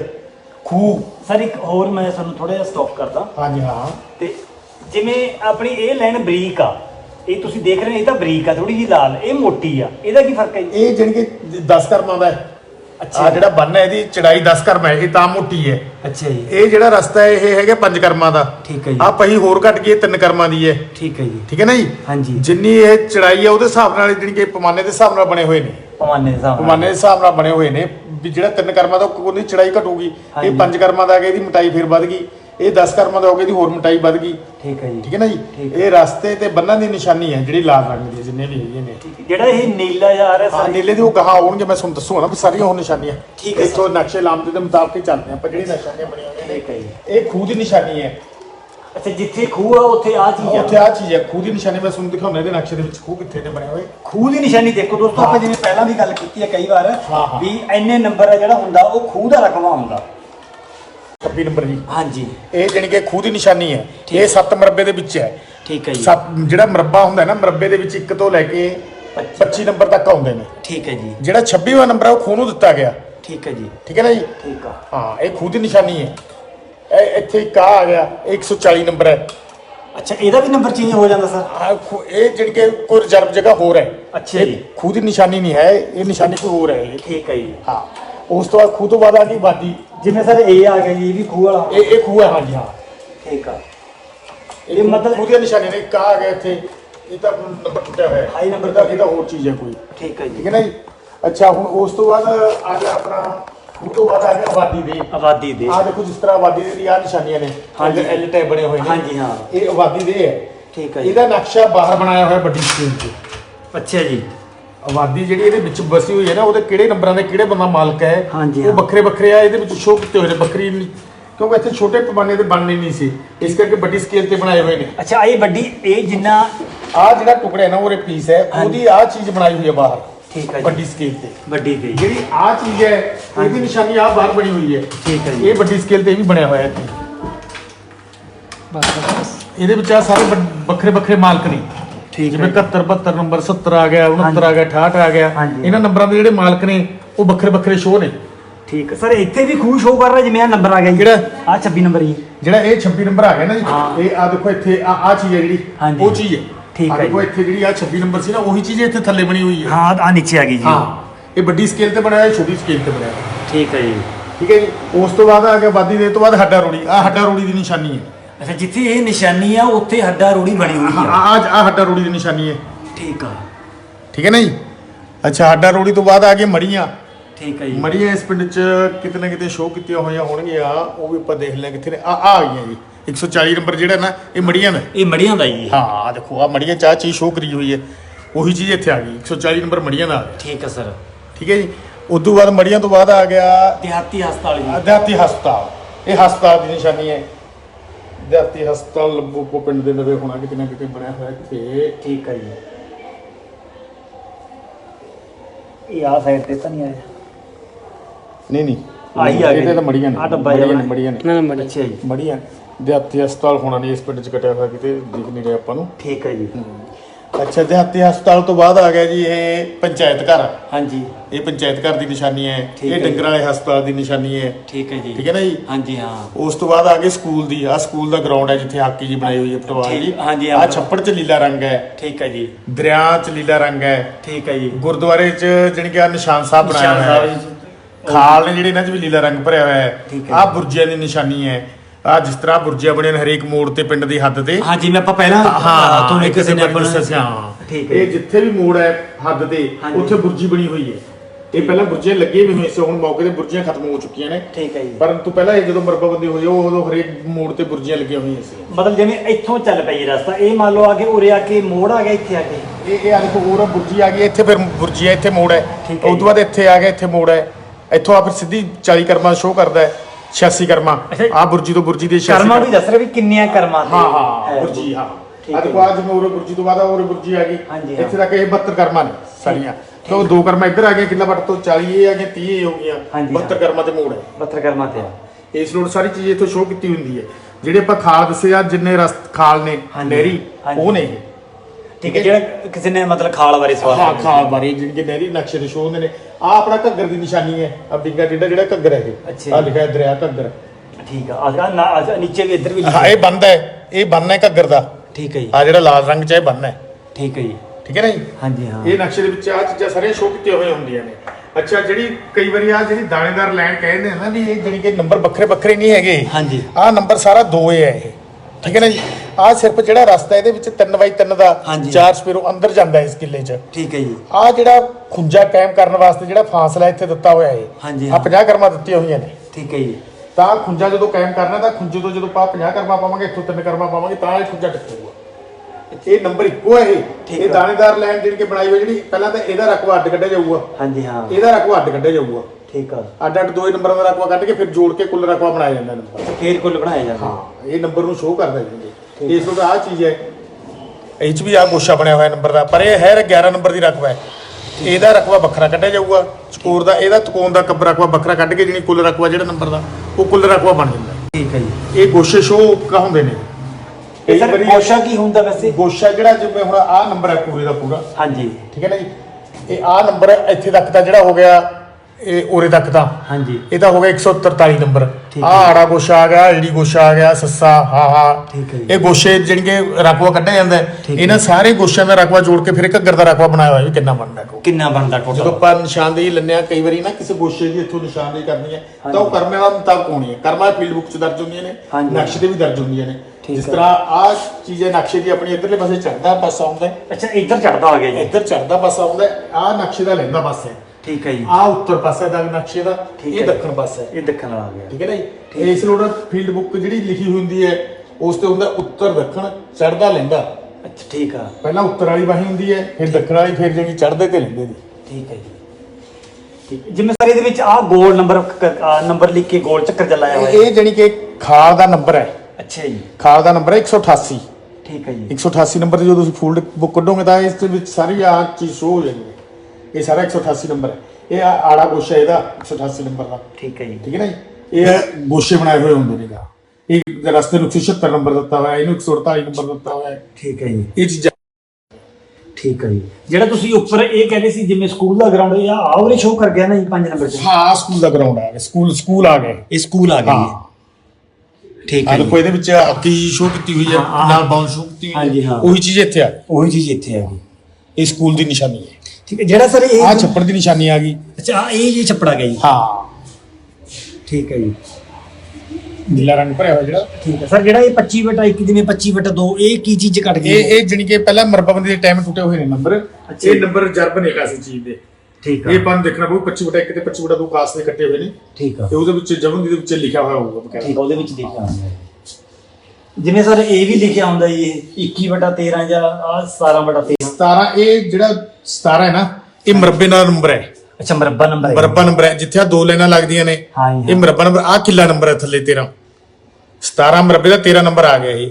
ਖੂਹ। ਸਰ ਇੱਕ ਹੋਰ ਮੈਂ ਤੁਹਾਨੂੰ ਥੋੜਾ ਜਿਹਾ ਸਟਾਪ ਕਰਦਾ। ਹਾਂਜੀ ਹਾਂ। ਤੇ ਜਿਵੇਂ ਆਪਣੀ ਇਹ ਲਾਈਨ ਬਰੀਕ ਆ ਇਹ ਤੁਸੀਂ ਦੇਖ ਰਹੇ ਹੋ ਇਹ ਤਾਂ ਬਰੀਕ ਆ ਥੋੜੀ ਜੀ ਲਾਲ ਇਹ ਮੋਟੀ ਆ ਇਹਦਾ ਕੀ ਫ਼ਰਕ ਹੈ ਇਹ ਕਿ 10 ਕਰਮਾਂ ਦਾ ਹੈ। ਆ ਜਿਹੜਾ ਬੰਨ ਹੈ ਇਹਦੀ ਚੜਾਈ 10 ਕਰਮ ਹੈ ਇਹ ਤਾਂ ਮੋਟੀ ਹੈ। ਅੱਛਾ ਜੀ। ਇਹ ਜਿਹੜਾ ਰਸਤਾ ਹੈ ਇਹ ਹੈਗਾ 5 ਕਰਮਾਂ ਦਾ। ਠੀਕ ਹੈ ਜੀ। ਆ ਪਹੀ ਹੋਰ ਘਟ ਗਈ 3 ਕਰਮਾਂ ਦੀ ਹੈ। ਠੀਕ ਹੈ ਜੀ। ਠੀਕ ਹੈ ਨਾ ਜੀ? ਹਾਂਜੀ। ਜਿੰਨੀ ਇਹ ਚੜਾਈ ਹੈ ਉਹਦੇ ਹਿਸਾਬ ਨਾਲ ਜਿਹੜੀ ਕਿ ਪੈਮਾਨੇ ਦੇ ਹਿਸਾਬ ਨਾਲ ਬਣੇ ਹੋਏ ਨੇ। ਪਮਾਨੇ ਦੇ ਹਿਸਾਬ ਨਾਲ। ਪੈਮਾਨੇ ਦੇ ਹਿਸਾਬ ਨਾਲ ਬਣੇ ਹੋਏ ਨੇ। ਵੀ ਜਿਹੜਾ ਤਿੰਨ ਕਰਮਾਂ ਦਾ ਉਹਦੀ ਚੜਾਈ ਘਟੂਗੀ। ਇਹ। ਪੰਜ ਕਰਮਾਂ ਦਾ ਹੈਗਾ ਇਹਦੀ ਮੋਟਾਈ ਫਿਰ ਵੱਧ ਗਈ। ਇਹ 10 ਕਰਮਾਂ ਦਾ ਹੋ ਗਿਆ ਇਹਦੀ ਹੋਰ ਮੋਟਾਈ ਵੱਧ ਗਈ। ਠੀਕ ਹੈ ਜੀ। ਠੀਕ ਹੈ ਨਾ ਜੀ? ਇਹ ਰਸਤੇ ਤੇ ਬੰਨਾਂ ਦੀ ਨਿਸ਼ਾਨੀ ਹੈ ਜਿਹੜੀ ਲਾਲ ਰੰਗ ਦੀ ਜਿੰਨੇ ਵੀ ਹੈਗੀਆਂ ਨੇ। ਜਿਹੜਾ ਇਹ ਨੀਲਾ ਆ ਰਿਹਾ ਹਾਂ ਸਰ ਨੀਲੇ ਦੀ ਉਹ ਗਾਹਾਂ ਆਉਣਗੇ ਮੈਂ ਤੁਹਾਨੂੰ ਦੱਸੂਗਾ ਨਾ ਸਾਰੀਆਂ ਉਹ ਨਿਸ਼ਾਨੀਆਂ। ਠੀਕ ਹੈ। ਇੱਥੋਂ ਨਕਸ਼ੇ ਲਾਮਤੇ ਦੇ ਮੁਤਾਬਕ ਹੀ ਚੱਲਦੇ ਆਪਾਂ ਜਿਹੜੀ ਨਿਸ਼ਾਨੀਆਂ ਬਣੀਆਂ ਹੋਈਆਂ ਨੇ ਠੀਕ ਹੈ ਜੀ। ਇਹ ਖੂਹ ਦੀ ਨਿਸ਼ਾਨੀ ਹੈ। ਅੱਛਾ ਜਿੱਥੇ ਖੂਹ ਆ ਉੱਥੇ ਆ ਚੀਜ਼ ਉੱਥੇ ਆ ਆ ਚੀਜ਼ ਹੈ ਖੂਹ ਦੀ ਨਿਸ਼ਾਨੀ ਮੈਂ ਤੁਹਾਨੂੰ ਦਿਖਾਉਣਾ ਇਹਦੇ ਨਕਸ਼ੇ ਦੇ ਵਿੱਚ ਖੂਹ ਕਿੱਥੇ ਨੇ ਬਣੇ ਹੋਏ ਖੂਹ ਦੀ ਨਿਸ਼ਾਨੀ ਦੇਖੋ ਦੋਸਤੋ ਆਪਾਂ ਜਿਵੇਂ ਪਹਿਲਾਂ ਵੀ ਗੱਲ ਕੀਤੀ ਹੈ ਕਈ ਵਾਰ। ਵੀ ਇੰਨੇ ਨੰਬਰ ਆ ਜਿਹੜਾ ਹੁੰਦਾ ਉਹ ਖੂਹ ਦਾ ਰਕਮਾ ਹੁੰਦਾ। 26 ਨੰਬਰ ਜੀ। ਹਾਂਜੀ। ਇਹ ਜਾਣੀ ਕਿ ਖੂਹ ਦੀ ਨਿਸ਼ਾਨੀ ਹੈ। ਇਹ 7 ਮਰਬੇ ਦੇ ਵਿੱਚ ਹੈ। ਠੀਕ ਹੈ ਜੀ। ਸੱਤ ਜਿਹੜਾ ਮਰਬਾ ਹੁੰਦਾ ਹੈ ਨਾ ਮਰਬੇ ਦੇ ਵਿੱਚ 1 ਤੋਂ ਲੈ ਕੇ 25 ਨੰਬਰ ਤੱਕ ਆਉਂਦੇ ਨੇ। ਠੀਕ ਹੈ ਜੀ। ਜਿਹੜਾ 26ਵਾਂ ਨੰਬਰ ਹੈ ਉਹ ਖੂਹ ਨੂੰ ਦਿੱਤਾ ਗਿਆ। ਠੀਕ ਹੈ ਜੀ। ਠੀਕ ਹੈ ਨਾ ਜੀ? ਠੀਕ ਆ। ਹਾਂ ਇਹ ਖੂਹ ਦੀ ਨਿਸ਼ਾਨੀ ਹੈ। ਇਹ ਇੱਥੇ ਇੱਕ ਆ ਆ ਗਿਆ ਇਹ 140 ਨੰਬਰ ਹੈ। ਅੱਛਾ ਇਹਦਾ ਵੀ ਨੰਬਰ ਚੇਂਜ ਹੋ ਜਾਂਦਾ ਸਰ? ਆ ਖੂ- ਇਹ ਜਿਹੜੀ ਕਿ ਕੋਈ ਰਿਜ਼ਰਵ ਜਗ੍ਹਾ ਹੋਰ ਹੈ। ਅੱਛਾ ਇਹ ਜੀ। ਖੂਹ ਦੀ ਨਿਸ਼ਾਨੀ ਨਹੀਂ ਹੈ ਇਹ ਨਿਸ਼ਾਨੀ ਕੋਈ ਹੋਰ ਹੈ। ਇਹ। ਠੀਕ ਹੈ ਜੀ। ਹਾਂ। ਉਸ ਤੋਂ ਬਾਅਦ ਖੂਹ ਤੋਂ ਬਾਅਦ ਆ ਗਈ ਵਾਦੀ ਜਿਵੇਂ ਸਰ ਇਹ ਆ ਗਿਆ ਜੀ ਇਹ ਵੀ ਖੂਹ ਵਾਲਾ। ਇਹ ਇਹ ਖੂਹ ਹੈ ਹਾਂਜੀ ਹਾਂ। ਠੀਕ ਆ। ਇਹ ਮਤਲਬ ਖੂਹ ਦੀ ਨਿਸ਼ਾਨੀ ਨੇ ਇੱਕ ਆ ਗਿਆ ਇੱਥੇ। ਇਹ ਤਾਂ ਨੰਬਰ ਟੁੱਟਿਆ ਹੋਇਆ। ਹੈ ਹਾਈ ਨੰਬਰ ਇਹਦਾ ਇਹਦਾ ਹੋਰ ਚੀਜ਼ ਹੈ ਕੋਈ। ਠੀਕ ਹੈ ਠੀਕ ਜੀ ਹੈ ਨਾ ਜੀ? ਅੱਛਾ ਹੁਣ ਉਸ ਤੋਂ ਬਾਅਦ ਆ ਗਿਆ ਆਪਣਾ ਖੂਹ ਤੋਂ ਬਾਅਦ ਆ ਗਿਆ ਆਬਾਦੀ ਦੇ। ਆਬਾਦੀ ਦੇ। ਆ ਦੇਖੋ ਜਿਸ ਤਰ੍ਹਾਂ ਆਬਾਦੀ ਦੇ ਦੀ ਆ ਨਿਸ਼ਾਨੀਆਂ ਨੇ ਹਾਂਜੀ। ਐਲ ਟਾਈਪ ਬਣੇ ਹੋਏ ਨੇ। ਹਾਂਜੀ ਹਾਂ। ਇਹ ਆਬਾਦੀ ਦੇ ਹੈ। ਠੀਕ ਹੈ ਜੀ। ਇਹਦਾ ਨਕਸ਼ਾ ਬਾਹਰ ਬਣਾਇਆ ਹੋਇਆ ਵੱਡੀ ਸਕਰੀਨ ਤੇ। ਅੱਛਾ ਜੀ। ਆਬਾਦੀ ਜਿਹੜੀ ਇਹਦੇ ਵਿੱਚ ਵਸੀ ਹੋਈ ਹੈ ਨਾ ਉਹਦੇ ਕਿਹੜੇ ਨੰਬਰਾਂ ਦੇ ਕਿਹੜੇ ਬੰਦਾ ਮਾਲਕ ਹੈ? ਹਾਂਜੀ, ਉਹ ਹਾਂ। ਵੱਖਰੇ ਵੱਖਰੇ ਆ ਇਹਦੇ ਵਿੱਚ ਸ਼ੋਅ ਕੀਤੇ ਹੋਏ ਨੇ ਬੱਕਰੀ ਨਹੀਂ- ਕਿਉਂਕਿ ਇੱਥੇ ਛੋਟੇ ਪੈਮਾਨੇ ਦੇ ਬਣਨੇ ਨਹੀਂ ਸੀ। ਇਸ ਕਰਕੇ ਵੱਡੀ ਸਕੇਲ ਤੇ ਬਣਾਏ ਹੋਏ ਨੇ। ਅੱਛਾ ਇਹ ਵੱਡੀ ਇਹ ਜਿੰਨਾ ਆ ਜਿਹੜਾ ਟੁਕੜਾ ਹੈ ਨਾ ਉਹਰੇ ਪੀਸ ਹੈ ਉਹਦੀ ਆ ਚੀਜ਼ ਬਣਾਈ ਹੋਈ ਹੈ ਬਾਹਰ। ਠੀਕ ਹੈ ਜੀ। ਵੱਡੀ ਸਕੇਲ ਤੇ। ਵੱਡੀ ਤੇ ਜਿਹੜੀ ਆ ਚੀਜ਼ ਹੈ ਇਹਦੀ ਨਿਸ਼ਾਨੀ ਆ ਬਾਹਰ ਬਣੀ ਹੋਈ ਹੈ। ਠੀਕ ਹੈ ਜੀ। ਇਹ ਵੱਡੀ ਸਕੇਲ ਤੇ ਵੀ ਬਣਿਆ ਹੋਇਆ ਹੈ ਬਸ ਬਸ ਬਸ। ਇਹਦੇ ਵਿੱਚ ਆ ਸਾਰੇ ਵੱਡ- ਵੱਖਰੇ ਵੱਖਰੇ ਮਾਲਕ ਨੇ। ਠੀਕ ਜਿਵੇਂ ਹੈ। 71 72 ਨੰਬਰ 70 ਆ ਗਿਆ 69 ਹਾਂਜੀ। ਆ ਗਿਆ 68 ਆ ਗਿਆ ਹਾਂਜੀ। ਇਹਨਾਂ ਨੰਬਰਾਂ ਦੇ ਜਿਹੜੇ ਮਾਲਕ ਨੇ ਉਹ ਵੱਖਰੇ ਵੱਖਰੇ ਸ਼ੋਅ ਨੇ। ਠੀਕ ਹੈ। ਸਰ ਇੱਥੇ ਵੀ ਖੂਹ ਸ਼ੋ ਕਰ ਰਿਹਾ ਜਿਵੇਂ ਆ ਨੰਬਰ ਆ ਗਿਆ ਜੀ। ਕਿਹੜਾ? ਆ 26 ਨੰਬਰ ਜੀ। ਜਿਹੜਾ ਇਹ 26 ਨੰਬਰ ਆ ਗਿਆ ਨਾ ਜੀ। ਇਹ ਆ ਦੇਖੋ ਇੱਥੇ ਆ ਆ ਚੀਜ਼ ਹੈ ਜਿਹੜੀ ਹਾਂਜੀ। ਉਹ ਚੀਜ਼ ਹੈ। ਠੀਕ ਆਹ ਹੈ ਦੇਖੋ ਜੀ। ਇੱਥੇ ਜਿਹੜੀ ਆ 26 ਨੰਬਰ ਸੀ ਨਾ ਉਹੀ ਚੀਜ਼ ਇੱਥੇ ਥੱਲੇ ਬਣੀ ਹੋਈ ਹੈ। ਹਾਂ ਆ ਨੀਚੇ ਆ ਗਈ ਜੀ। ਹਾਂ। ਇਹ ਵੱਡੀ ਸਕੇਲ ਤੇ ਬਣਾਇਆ ਇਹ ਛੋਟੀ ਸਕੇਲ ਤੇ ਬਣਾਇਆ ਠੀਕ ਹੈ ਜੀ। ਠੀਕ ਹੈ ਜੀ। ਉਸ ਤੋਂ ਬਾਅਦ ਆ ਗਿਆ ਵਾਦੀ ਦੇ ਤੋਂ ਬਾਅਦ ਹੱਡਾ ਰੋੜੀ ਆ ਹੱਡਾ ਰੋੜੀ ਦੀ ਨਿਸ਼ਾਨੀ ਹੈ। ਅੱਛਾ ਜਿੱਥੇ ਇਹ ਨਿਸ਼ਾਨੀ ਆ ਉੱਥੇ ਹੱਡਾ ਰੋੜੀ ਬਣੀ ਹੋਈ ਆ। ਆ ਆ ਆ ਹੱਡਾ ਰੋੜੀ ਦੀ ਨਿਸ਼ਾਨੀ ਹੈ ਠੀਕ ਆ। ਠੀਕ ਹੈ ਨਾ ਜੀ? ਅੱਛਾ ਹੱਡਾ ਰੋੜੀ ਤੋਂ ਬਾਅਦ ਆ ਗਏ ਮੜੀਆਂ। ਠੀਕ ਹੈ ਜੀ। ਮੜੀਆਂ ਇਸ ਪਿੰਡ 'ਚ ਕਿਤੇ ਨਾ ਕਿਤੇ ਸ਼ੋਅ ਕੀਤੀਆਂ ਹੋਈਆਂ ਹੋਣਗੀਆਂ। ਉਹ ਵੀ ਆਪਾਂ ਦੇਖ ਲਿਆ ਕਿੱਥੇ ਨੇ। ਆ ਆ ਆ ਗਈਆਂ ਜੀ। 140 ਨੰਬਰ ਜਿਹੜਾ ਨਾ ਇਹ ਮੜੀਆਂ ਨੇ। ਇਹ ਮੜੀਆਂ ਦਾ ਜੀ। ਹਾਂ ਆ ਦੇਖੋ ਆ ਮੜੀਆਂ ਚਾਹ ਚੀਜ਼ ਸ਼ੋਅ ਕਰੀ ਹੋਈ ਹੈ ਉਹੀ ਚੀਜ਼ ਇੱਥੇ ਆ ਗਈ 140 ਨੰਬਰ ਮੜੀਆਂ ਦਾ ਆ ਗਿਆ ਠੀਕ ਹੈ ਸਰ। ਠੀਕ ਹੈ ਜੀ? ਉਦੋਂ ਬਾਅਦ ਮੜੀਆਂ ਤੋਂ ਬਾਅਦ ਆ ਗਿਆ ਦਿਹਾਤੀ ਹਸਪਤਾਲ ਜੀ। ਅਧਿਆਤੀ ਹਸਪਤਾਲ। ਇਹ ਹਸਪਤਾਲ ਦੀ ਨਿਸ਼ਾਨੀ ਹੈ ਅਧਿਆਤੀ ਹਸਪਤਾਲ ਲੱਭੂਪੋ ਪਿੰਡ ਦੇ ਨਵੇਂ ਹੋਣਾ ਕਿਤੇ ਨਾ ਕਿਤੇ ਬਣਿਆ ਹੋਇਆ ਕਿਤੇ। ਠੀਕ ਹੈ ਜੀ। ਇਹ ਆ ਸਾਈਡ ਤੇ ਤਾਂ ਨਹੀਂ ਆਇਆ? ਨਹੀਂ ਨਹੀਂ। ਆਹੀ ਆ ਇਹਦੇ ਗਏ। ਤਾਂ ਮੜੀਆਂ ਨੇ। ਆ ਡੱਬਾ ਮੜੀਆਂ ਜਿਹਾ ਨੇ ਮੜੀਆਂ ਨੇ। ਨਾ ਨਾ ਬੜੀ ਅੱਛਾ ਜੀ। ਮੜੀਆਂ। ਦਿਹਾਤੀ ਹਸਪਤਾਲ ਹੋਣਾ ਨਹੀਂ ਇਸ ਪਿੰਡ 'ਚ ਕਟਿਆ ਹੋਇਆ ਕਿਤੇ ਦਿਖ ਨਹੀਂ ਰਿਹਾ ਆਪਾਂ ਨੂੰ। ਠੀਕ ਹੈ ਜੀ। ਅੱਛਾ ਦਿਹਾਤੀ ਹਸਪਤਾਲ ਤੋਂ ਬਾਅਦ ਆ ਗਿਆ ਜੀ ਇਹ ਪੰਚਾਇਤ ਘਰ। ਹਾਂਜੀ। ਇਹ ਪੰਚਾਇਤ ਘਰ ਦੀ ਨਿਸ਼ਾਨੀ ਹੈ। ਠੀਕ ਇਹ ਹੈ। ਡੰਗਰ ਵਾਲੇ ਹਸਪਤਾਲ ਦੀ ਨਿਸ਼ਾਨੀ ਹੈ। ਠੀਕ ਹੈ ਜੀ। ਠੀਕ ਹੈ ਨਾ ਜੀ? ਹਾਂਜੀ ਹਾਂ। ਉਸ ਤੋਂ ਬਾਅਦ ਆ ਗਏ ਸਕੂਲ ਦੀ। ਆ ਸਕੂਲ ਦਾ ਗਰਾਊਂਡ ਹੈ ਜਿੱਥੇ ਹਾਕੀ ਜੀ ਬਣਾਈ ਹੋਈ ਹੈ ਫੁੱਟਬਾਲ ਠੀਕ, ਦੀ ਹਾਂਜੀ, ਆ ਹਾਂ। ਛੱਪੜ 'ਚ ਲੀਲਾ ਰੰਗ ਹੈ। ਠੀਕ ਹੈ ਜੀ। ਦਰਿਆ 'ਚ ਲੀਲਾ ਰੰਗ ਹੈ। ਠੀਕ ਹੈ ਜੀ। ਗੁਰਦੁਆਰੇ 'ਚ ਜਾਣੀ ਕਿ ਆ ਨਿਸ਼ਾਨ ਸਾਹਿਬ ਬਣਾਇਆ ਨਿਸ਼ਾਨ ਹੋਇਆ ਸਾਹਿਬ ਹੈ। ਜੀ। ਖਾਲ ਨੇ ਜਿਹੜੇ ਇਹਨਾਂ 'ਚ ਵੀ ਲੀਲਾ ਰੰਗ ਭਰਿਆ ਹੋਇਆ ਹੈ। ਠੀਕ ਹੈ ਆ ਬੁਰਜੀਆਂ ਦੀ ਨਿਸ਼ਾਨੀ ਹੈ। ਆ ਜਿਸ ਤਰ੍ਹਾਂ ਬੁਰਜੀਆਂ ਬਣੀਆਂ ਨੇ ਹਰੇਕ ਮੋੜ ਤੇ ਪਿੰਡ ਦੀ ਹੱਦ ਤੇ। ਹਾਂ ਜਿਵੇਂ ਆਪਾਂ ਪਹਿਲਾਂ ਹਾਂ ਤੁਹਾਨੂੰ ਇੱਕ ਕਿਸੇ ਨੇ ਆਪਣਾ ਹਾਂ ਠੀਕ ਹੈ। ਇਹ ਜਿੱਥੇ ਵੀ ਮੋੜ ਹੈ ਹੱਦ ਤੇ ਹਾਂਜੀ। ਉੱਥੇ ਬੁਰਜੀ ਬਣੀ ਹੋਈ ਹੈ। ਇਹ ਪਹਿਲਾਂ ਬੁਰਜੀਆਂ ਲੱਗੀਆਂ ਵੀ ਹੋਈਆਂ ਸੀ ਹੁਣ ਮੌਕੇ ਤੇ ਬੁਰਜੀਆਂ ਖਤਮ ਹੋ ਚੁੱਕੀਆਂ ਨੇ। ਠੀਕ ਹੈ ਜੀ। ਪਰੰਤੂ ਪਹਿਲਾਂ ਇਹ ਜਦੋਂ ਮਰਬਬੰਦੀ ਹੋਈ ਉਹ ਉਦੋਂ ਹਰੇਕ ਮੋੜ ਤੇ ਬੁਰਜੀਆਂ ਲੱਗੀਆਂ ਹੋਈਆਂ ਸੀ। ਮਤਲਬ ਜਿਵੇਂ ਇੱਥੋਂ ਚੱਲ ਪਈ ਰਸਤਾ ਇਹ ਮੰਨ ਲਓ ਆ ਕੇ ਉਰੇ ਆ ਕੇ ਮੋੜ ਆ ਗਿਆ ਇੱਥੇ ਆ ਕੇ। ਇਹ ਇਹ ਆ ਦੇਖੋ ਹੋਰ ਬੁਰਜੀ ਆ ਗਈ ਇੱਥੇ ਫਿਰ ਬੁਰਜੀ ਹੈ ਇੱਥੇ ਮੋੜ ਹੈ। ਠੀਕ ਹੈ ਉਸ ਤੋਂ ਬਾਅਦ ਇੱਥੇ ਆ ਗਿਆ ਇੱਥੇ ਮੋੜ ਹੈ। ਇੱਥੋਂ ਆ ਫਿਰ ਸਿੱਧੀ 40 ਕਰਮਾ ਸ਼ੋਅ ਕਰਦਾ ਹੈ। 86 ਕਰਮਾ ਅੱਛਾ। ਆ ਬੁਰਜੀ ਤੋਂ ਬੁਰਜੀ ਦੇ 86 ਕਰਮਾਂ ਵੀ ਦੱਸ ਰਹੇ ਵੀ ਕਿੰਨੀਆਂ ਕਰਮਾਂ ਤੇ ਹਾਂ ਹਾਂ ਹੈ। ਬੁਰਜੀ ਹਾਂ ਠੀਕ ਆ ਹੈ ਦੇਖੋ ਅੱਜ ਮੋਰ ਬੁਰਜੀ ਤੋਂ ਬਾਅਦ ਹੋਰ ਬੁਰਜੀ ਆ ਗਈ ਹਾਂ। ਇੱਥੇ ਤੱਕ ਇਹ 72 ਕਰਮਾ ਨੇ ਸਾਰੀਆਂ ਤੋਂ ਦੋ ਕਰਮਾ ਇੱਧਰ ਆ ਗਏ ਕਿੰਨਾ ਵੱਟ ਤੋਂ 40 ਇਹ ਆ ਗਏ 30 ਇਹ ਹੋ ਗਈਆਂ ਹਾਂਜੀ, ਹਾਂ। 72 ਕਰਮਾ ਤੇ ਮੋੜ ਹੈ 72 ਕਰਮਾਂ ਤੇ ਆ। ਇਸ ਰੋਡ ਸਾਰੀ ਚੀਜ਼ ਇੱਥੋਂ ਸ਼ੋਅ ਕੀਤੀ ਹੁੰਦੀ ਹੈ ਜਿਹੜੇ ਆਪਾਂ ਖਾਲ ਦੱਸੇ ਆ ਜਿੰਨੇ ਰਸਤ ਖਾਲ ਨੇ ਹਾਂਜੀ, ਨਹਿਰੀ ਹਾਂਜੀ। ਉਹ ਨੇ ਇਹ ਠੀਕ ਹੈ ਜਿਹੜਾ ਕਿਸੇ ਨੇ ਮਤਲਬ ਖਾਲ ਬਾਰੇ ਸਵਾਲ ਹਾਂ। ਖਾਲ ਬਾਰੇ ਜਿਹੜੇ ਨਹਿਰੀ ਨਕਸ਼ੇ ਦੇ ਸ਼ੋਅ ਹੁੰਦੇ ਨੇ ਆ ਆਪਣਾ ਘੱਗਰ ਦੀ ਨਿਸ਼ਾਨੀ ਹੈ ਆ ਬਿੰਗਾ ਟੇਡਾ ਜਿਹੜਾ ਘੱਗਰ ਹੈ ਇਹ। ਆ। ਲਿਖਿਆ ਦਰਿਆ ਘੱਗਰ। ਠੀਕ ਆ ਆ ਨਾ ਆ ਨੀਚੇ ਵੀ ਇੱਧਰ ਵੀ ਹਾਂ ਇਹ ਬੰਦ ਹੈ ਇਹ ਬੰਨ ਹੈ ਘੱਗਰ ਦਾ। ਠੀਕ ਹੈ ਜੀ। ਆ ਜਿਹੜਾ ਲਾਲ ਰੰਗ ਚ ਹੈ ਬੰਨ ਹੈ। ਠੀਕ ਹੈ ਜੀ। ਠੀਕ ਹੈ ਨਾ ਜੀ? ਹਾਂਜੀ ਹਾਂ। ਇਹ ਨਕਸ਼ੇ ਦੇ ਵਿੱਚ ਆ ਚੀਜ਼ਾਂ ਸਾਰੀਆਂ ਸ਼ੋਅ ਕੀਤੀਆਂ ਹੋਈਆਂ ਹੁੰਦੀਆਂ ਨੇ। ਅੱਛਾ ਜਿਹੜੀ ਕਈ ਵਾਰੀ ਆ ਜਿਹੜੀ ਦਾਣੇਦਾਰ ਲਾਈਨ ਕਹਿੰਦੇ ਨੇ ਨਾ ਵੀ ਇਹ ਜਿਹੜੀ ਕਿ ਨੰਬਰ ਵੱਖਰੇ ਵੱਖਰੇ ਨਹੀਂ ਹੈਗੇ। ਹਾਂਜੀ। ਆ ਨੰਬਰ ਸਾਰਾ 2 ਹੈ ਇਹ। ਠੀਕ ਹੈ ਨਾ ਜੀ? ਆ ਸਿਰਫ ਜਿਹੜਾ ਰਸਤਾ ਇਹਦੇ ਵਿੱਚ 3x3 ਦਾ ਹਾਂਜੀ। ਚਾਰ ਸਪੇਰੋ ਅੰਦਰ ਜਾਂਦਾ ਹੈ ਇਸ ਕਿਲੇ 'ਚ। ਠੀਕ ਹੈ ਜੀ। ਆ ਜਿਹੜਾ ਖੁੰਜਾ ਕਾਇਮ ਕਰਨ ਵਾਸਤੇ ਜਿਹੜਾ ਫਾਸਲਾ ਇੱਥੇ ਦਿੱਤਾ ਹੋਇਆ ਹੈ ਆ ਹਾਂ। 50 ਕਰਮਾਂ ਦਿੱਤੀਆਂ ਹੋਈਆਂ ਨੇ। ਠੀਕ ਹੈ ਜੀ। ਤਾਂ ਖੁੰਜਾ ਜਦੋਂ ਕਾਇਮ ਕਰਨਾ ਤਾਂ ਖੁੰਜੇ ਤੋਂ ਜਦੋਂ ਆਪਾਂ 50 ਕਰਮਾ ਪਾਵਾਂਗੇ ਇੱਥੋਂ ਤਿੰਨ ਕਰਮਾ ਪਾਵਾਂਗੇ ਤਾਂ ਇਹ ਖੁੰਜਾ ਟਿਕੂਗਾ ਇਹ ਨੰਬਰ ਇੱਕੋ ਹੈ ਇਹ। ਠੀਕ ਇਹ ਆ। ਦਾਣੇਦਾਰ ਲਾਈਨ ਜਿਹੜੀ ਕਿ ਬਣਾਈ ਹੋਈ ਜਿਹੜੀ ਪਹਿਲਾਂ ਤਾਂ ਇਹਦਾ ਰਕਬਾ ਅੱਡ ਕੱਢਿਆ ਜਾਊਗਾ। ਹਾਂਜੀ ਹਾਂ। ਇਹਦਾ ਰਕਬਾ ਅੱਡ ਕੱਢਿਆ ਜਾਊਗਾ। ਠੀਕ ਆ। ਅੱਡ ਅੱਡ ਦੋਏ ਨੰਬਰਾਂ ਦਾ ਰਕਬਾ ਕੱਢ ਕੇ ਫਿਰ ਜੋੜ ਕੇ ਕੁੱਲ ਰਕਬਾ ਬਣਾਇਆ ਜਾਂਦਾ ਨੰਬਰ। ਫੇਰ ਕੁੱਲ ਬਣਾਇਆ ਜਾਂਦਾ। ਹਾਂ ਇਹ ਨੰਬਰ ਨੂੰ ਸ਼ੋਅ ਕਰਦਾ ਜੀ। ਇਸ ਤੋਂ ਆ ਚੀਜ਼ ਹੈ। ਇਹ 'ਚ ਵੀ ਆ ਗੋਸ਼ਾ ਬਣਿਆ ਹੋਇਆ ਨੰਬਰ ਦਾ ਪਰ ਇਹ ਹੈ 11 ਨੰਬਰ ਦੀ ਰਕਬਾ ਹੈ। ਇਹਦਾ ਰਕਬਾ ਵੱਖਰਾ ਕੱਢਿਆ ਜਾਊਗਾ। ਸਕੋਰ ਦਾ ਇਹਦਾ ਤਕੋਨ ਦਾ ਕੱਬ ਰਕਬਾ ਵੱਖਰਾ ਕੱਢ ਕੇ ਜਿਹੜੀ ਕੁੱਲ ਰਕਬਾ ਜਿਹੜਾ ਨੰਬਰ ਦਾ ਉਹ ਕੁੱਲ ਰਕਬਾ ਬਣ ਜਾਂਦਾ। ਠੀਕ ਹੈ ਜੀ। ਇਹ ਗੋਸ਼ੇ ਸ਼ੋਅ ਕਹਾਉਂਦੇ ਨੇ? ਇਹ ਸਰ ਕੋਸ਼ਾ ਕੀ ਹੁੰਦਾ ਵੈਸੇ? ਗੋਸ਼ਾ ਜਿਹੜਾ ਜਿਵੇਂ ਹੁਣ ਆ ਨੰਬਰ ਹੈ ਪੂਰੇ ਦਾ ਪੂਰਾ। ਹਾਂਜੀ। ਠੀਕ ਹੈ ਨਾ ਜੀ? ਇਹ ਆ ਨੰਬਰ ਇੱਥੇ ਤੱਕ ਦਾ ਜਿਹੜਾ ਹੋ ਗਿਆ ਇਹ ਉਰੇ ਤੱਕ ਦਾ ਹਾਂਜੀ ਇਹ ਤਾਂ ਹੋ ਗਿਆ 143 ਨੰਬਰ ਆ ਹੈ। ਆੜਾ ਗੋਸ਼ਾ ਆ ਗਿਆ ਈੜੀ ਗੋਸ਼ਾ ਆ ਗਿਆ ਸੱਸਾ ਹਾ ਹਾ ਠੀਕ ਹੈ ਜੀ। ਇਹ ਗੋਸ਼ੇ ਜਿਹੜੀਆਂ ਰਕਵਾ ਕੱਢਿਆ ਜਾਂਦਾ ਹੈ। ਹੈ। ਇਹਨਾਂ ਸਾਰੇ ਗੋਸ਼ਿਆਂ ਦਾ ਰਕਵਾ ਜੋੜ ਕੇ ਫਿਰ ਇੱਕ ਘੱਗਰ ਦਾ ਰਕਵਾ ਬਣਾਇਆ ਹੋਇਆ ਵੀ ਕਿੰਨਾ ਬਣਦਾ ਕੋ ਕਿੰਨਾ ਬਣਦਾ ਜਦੋਂ ਟੋਟਲ ਆਪਾਂ ਨਿਸ਼ਾਨਦੇਹੀ ਲੈਂਦੇ ਆ ਕਈ ਵਾਰੀ ਨਾ ਕਿਸੇ ਗੋਸ਼ੇ ਦੀ ਇੱਥੋਂ ਨਿਸ਼ਾਨਦੇਹੀ ਕਰਨੀ ਹੈ ਤਾਂ ਉਹ ਕਰਮੇ ਦਾ ਮੁਤਾਬਕ ਹੋਣੀ ਹੈ ਕਰਮਾ ਫੀਲਡ ਬੁੱਕ 'ਚ ਦਰਜ ਹੁੰਦੀਆਂ ਨੇ ਹਾਂਜੀ। ਨਕਸ਼ੇ ਤੇ ਵੀ ਦਰਜ ਹੁੰਦੀਆਂ ਨੇ ਠੀਕ ਜਿਸ ਹੈ। ਤਰ੍ਹਾਂ ਆ ਚੀਜ਼ ਹੈ ਨਕਸ਼ੇ ਦੀ ਆਪਣੀ ਇਧਰਲੇ ਪਾਸੇ ਚੜਦਾ ਪਾਸਾ ਆਉਂਦਾ ਹੈ ਅੱਛਾ ਇੱਧਰ ਚੜਦਾ ਆ ਗਿਆ ਜੀ ਇੱਧਰ ਚੜਦਾ ਪਾਸਾ ਆਉਂਦਾ ਹੈ ਆ ਨਕਸ਼ੇ ਦਾ ਲੈਂਦਾ ਪਾਸਾ ਹੈ ਠੀਕ ਹੈ ਜੀ। ਆ ਉੱਤਰ ਪਾਸੇ ਦਾ ਨਕਸ਼ੇ ਦਾ ਇਹ। ਦੱਖਣ ਪਾਸਾ। ਹੈ ਇਹ ਦੱਖਣ ਵਾਲਾ ਆ ਗਿਆ। ਠੀਕ ਹੈ ਨਾ ਜੀ? ਇਸ ਲੋੜ ਫੀਲਡ ਬੁੱਕ ਜਿਹੜੀ ਲਿਖੀ ਹੁੰਦੀ ਹੈ ਉਸ ਤੇ ਹੁੰਦਾ ਉੱਤਰ ਦੱਖਣ ਚੜਦਾ ਲੈਂਦਾ ਅੱਛਾ ਠੀਕ ਆ। ਪਹਿਲਾਂ ਉੱਤਰ ਵਾਲੀ ਬਾਹੀ ਹੁੰਦੀ ਹੈ ਫਿਰ ਦੱਖਣ ਵਾਲੀ ਫਿਰ ਜਿਹੜੀ ਚੜਦੇ ਤੇ ਲੈਂਦੇ ਦੀ। ਠੀਕ ਹੈ ਜੀ। ਠੀਕ। ਜਿਵੇਂ ਸਰ ਇਹਦੇ ਵਿੱਚ ਆ ਗੋਲ ਨੰਬਰ ਨੰਬਰ ਲਿਖ ਕੇ ਗੋਲ ਚੱਕਰ ਚੱਲਾਇਆ ਹੋਇਆ ਹੈ। ਇਹ ਜਾਨੀ ਕਿ ਖਾਲ ਦਾ ਨੰਬਰ ਹੈ। ਅੱਛਾ ਜੀ। ਖਾਲ ਦਾ ਨੰਬਰ ਹੈ 188 ਠੀਕ ਹੈ ਜੀ। 188 ਨੰਬਰ ਤੇ ਜਦੋਂ ਤੁਸੀਂ ਫੀਲਡ ਬੁੱਕ ਕੱਢੋਗੇ ਤਾਂ ਇਸ ਦੇ ਵਿੱਚ ਸਾਰੀ ਆ ਚੀਜ਼ ਸ਼ੋ ਹੋ ਜਾਣੀ ਹੈ। ਇਹ ਸਾਰਾ 188 ਨੰਬਰ ਹੈ। ਇਹ ਆ- ਆੜਾ ਗੋਸ਼ਾ ਇਹਦਾ 188 ਨੰਬਰ ਦਾ। ਠੀਕ ਹੈ ਜੀ। ਠੀਕ ਹੈ ਨਾ ਜੀ? ਇਹ ਗੋਸ਼ੇ ਬਣਾਏ ਹੋਏ ਹੁੰਦੇ ਨੇਗਾ ਇਹ ਰਸਤੇ ਨੂੰ 176 ਨੰਬਰ ਦਿੱਤਾ ਹੋਇਆ ਹੈ, ਇਹਨੂੰ 148 ਨੰਬਰ ਦਿੱਤਾ ਹੋਇਆ ਹੈ। ਠੀਕ ਹੈ ਜੀ। ਇਹ ਚੀਜ਼ਾਂ ਠੀਕ ਹੈ ਜੀ। ਜਿਹੜਾ ਤੁਸੀਂ ਉੱਪਰ ਇਹ ਕਹਿੰਦੇ ਸੀ ਜਿਵੇਂ ਸਕੂਲ ਦਾ ਗਰਾਊਂਡ ਇਹ ਆ ਆਵਰੇ ਸ਼ੋਅ ਕਰ ਗਿਆ ਨਾ ਜੀ 5 ਨੰਬਰ 'ਚ? ਹਾਂ ਸਕੂਲ ਦਾ ਗਰਾਊਂਡ ਆ ਗਿਆ ਸਕੂਲ ਸਕੂਲ ਆ ਗਏ। ਇਹ ਸਕੂਲ ਆ ਹਾਂ। ਠੀਕ ਆ ਹੈ ਜੀ। ਦੇਖੋ ਇਹਦੇ ਵਿੱਚ ਹਾਕੀ ਸ਼ੋਅ ਕੀਤੀ ਹੋਈ ਹੈ ਹਾਂ, ਹਾਂ। ਨਾਲ ਬਾਲ ਸ਼ੋਅ ਕੀਤੀ ਹੋਈ ਹਾਂਜੀ, ਹੈ। ਹਾਂ। ਉਹੀ ਚੀਜ਼ ਇੱਥੇ ਆ। ਗਈ ਉਹੀ ਚੀਜ਼ ਇੱਥੇ ਆ ਗਈ ਇਹ ਸਕੂਲ ਦੀ ਨਿਸ਼ਾਨੀ ਹੈ। ਠੀਕ ਹੈ ਜਿਹੜਾ ਸਰ ਇਹ ਆ ਛੱਪੜ ਦੀ ਨਿਸ਼ਾਨੀ ਆ ਗਈ। ਅੱਛਾ ਆਹ ਇਹ ਜੀ ਛੱਪੜਾ ਗਿਆ ਜੀ ਹਾਂ। ਠੀਕ ਹੈ ਜੀ। ਨੀਲਾ ਰੰਗ ਭਰਿਆ ਹੋਇਆ ਜਿਹੜਾ। ਠੀਕ ਹੈ ਸਰ ਜਿਹੜਾ ਇਹ 25 ਬਟਾ 1 ਜਿਵੇਂ 25 ਬਟਾ 2 ਇਹ ਕੀ ਚੀਜ਼ ਕੱਟ ਗਈ? ਇਹ ਇਹ ਜਣੀ ਕਿ ਪਹਿਲਾਂ ਮਰਬਬੰਦੀ ਦੇ ਟਾਈਮ ਟੁੱਟੇ ਹੋਏ ਨੇ ਨੰਬਰ। ਅੱਛਾ। ਇਹ ਨੰਬਰ ਜਰਬ ਨੇ ਕਾਸੀ ਚੀਜ਼ ਦੇ। ਠੀਕ ਇਹ ਪੰਨ ਦੇਖਣਾ ਪਊ 25 ਬਟਾ 1 ਤੇ 25 ਬਟਾ 2 ਕਾਸ ਦੇ ਕੱਟੇ ਹੋਏ ਨੇ। ਠੀਕ ਆ। ਤੇ ਉਹਦੇ ਵਿੱਚ ਜਬਨ ਦੇ ਵਿੱਚ ਲਿਖਿਆ ਹੋਇਆ ਹੋਊਗਾ ਬਕਾਇਦਾ। ਠੀਕ ਆ ਉਹਦੇ ਵਿੱਚ ਲਿਖਿਆ ਹੁੰਦਾ ਹੈ ਜਿਵੇਂ ਸਰ ਇਹ ਵੀ ਲਿਖਿਆ ਹੁੰਦਾ ਜੀ ਇਹ 21 ਬਟਾ 13 ਜਾਂ ਆ 17 ਬਟਾ 13 17 ਇਹ ਜਿਹੜਾ 17 ਹੈ ਨਾ ਇਹ ਮਰਬੇ ਨਾਲ ਨੰਬਰ ਹੈ। ਅੱਛਾ ਮਰਬਾ ਨੰਬਰ ਹੈ। ਮਰਬਾ ਨੰਬਰ ਹੈ ਜਿੱਥੇ ਆ ਦੋ ਲਾਈਨਾਂ ਲੱਗਦੀਆਂ ਨੇ ਹਾਂ ਜੀ, ਇਹ ਹਾਂ। ਮਰਬਾ ਨੰਬਰ ਆ ਕਿੱਲਾ ਨੰਬਰ ਹੈ ਥੱਲੇ 13 17 ਮਰਬੇ ਦਾ 13 ਨੰਬਰ ਆ ਗਿਆ ਇਹ।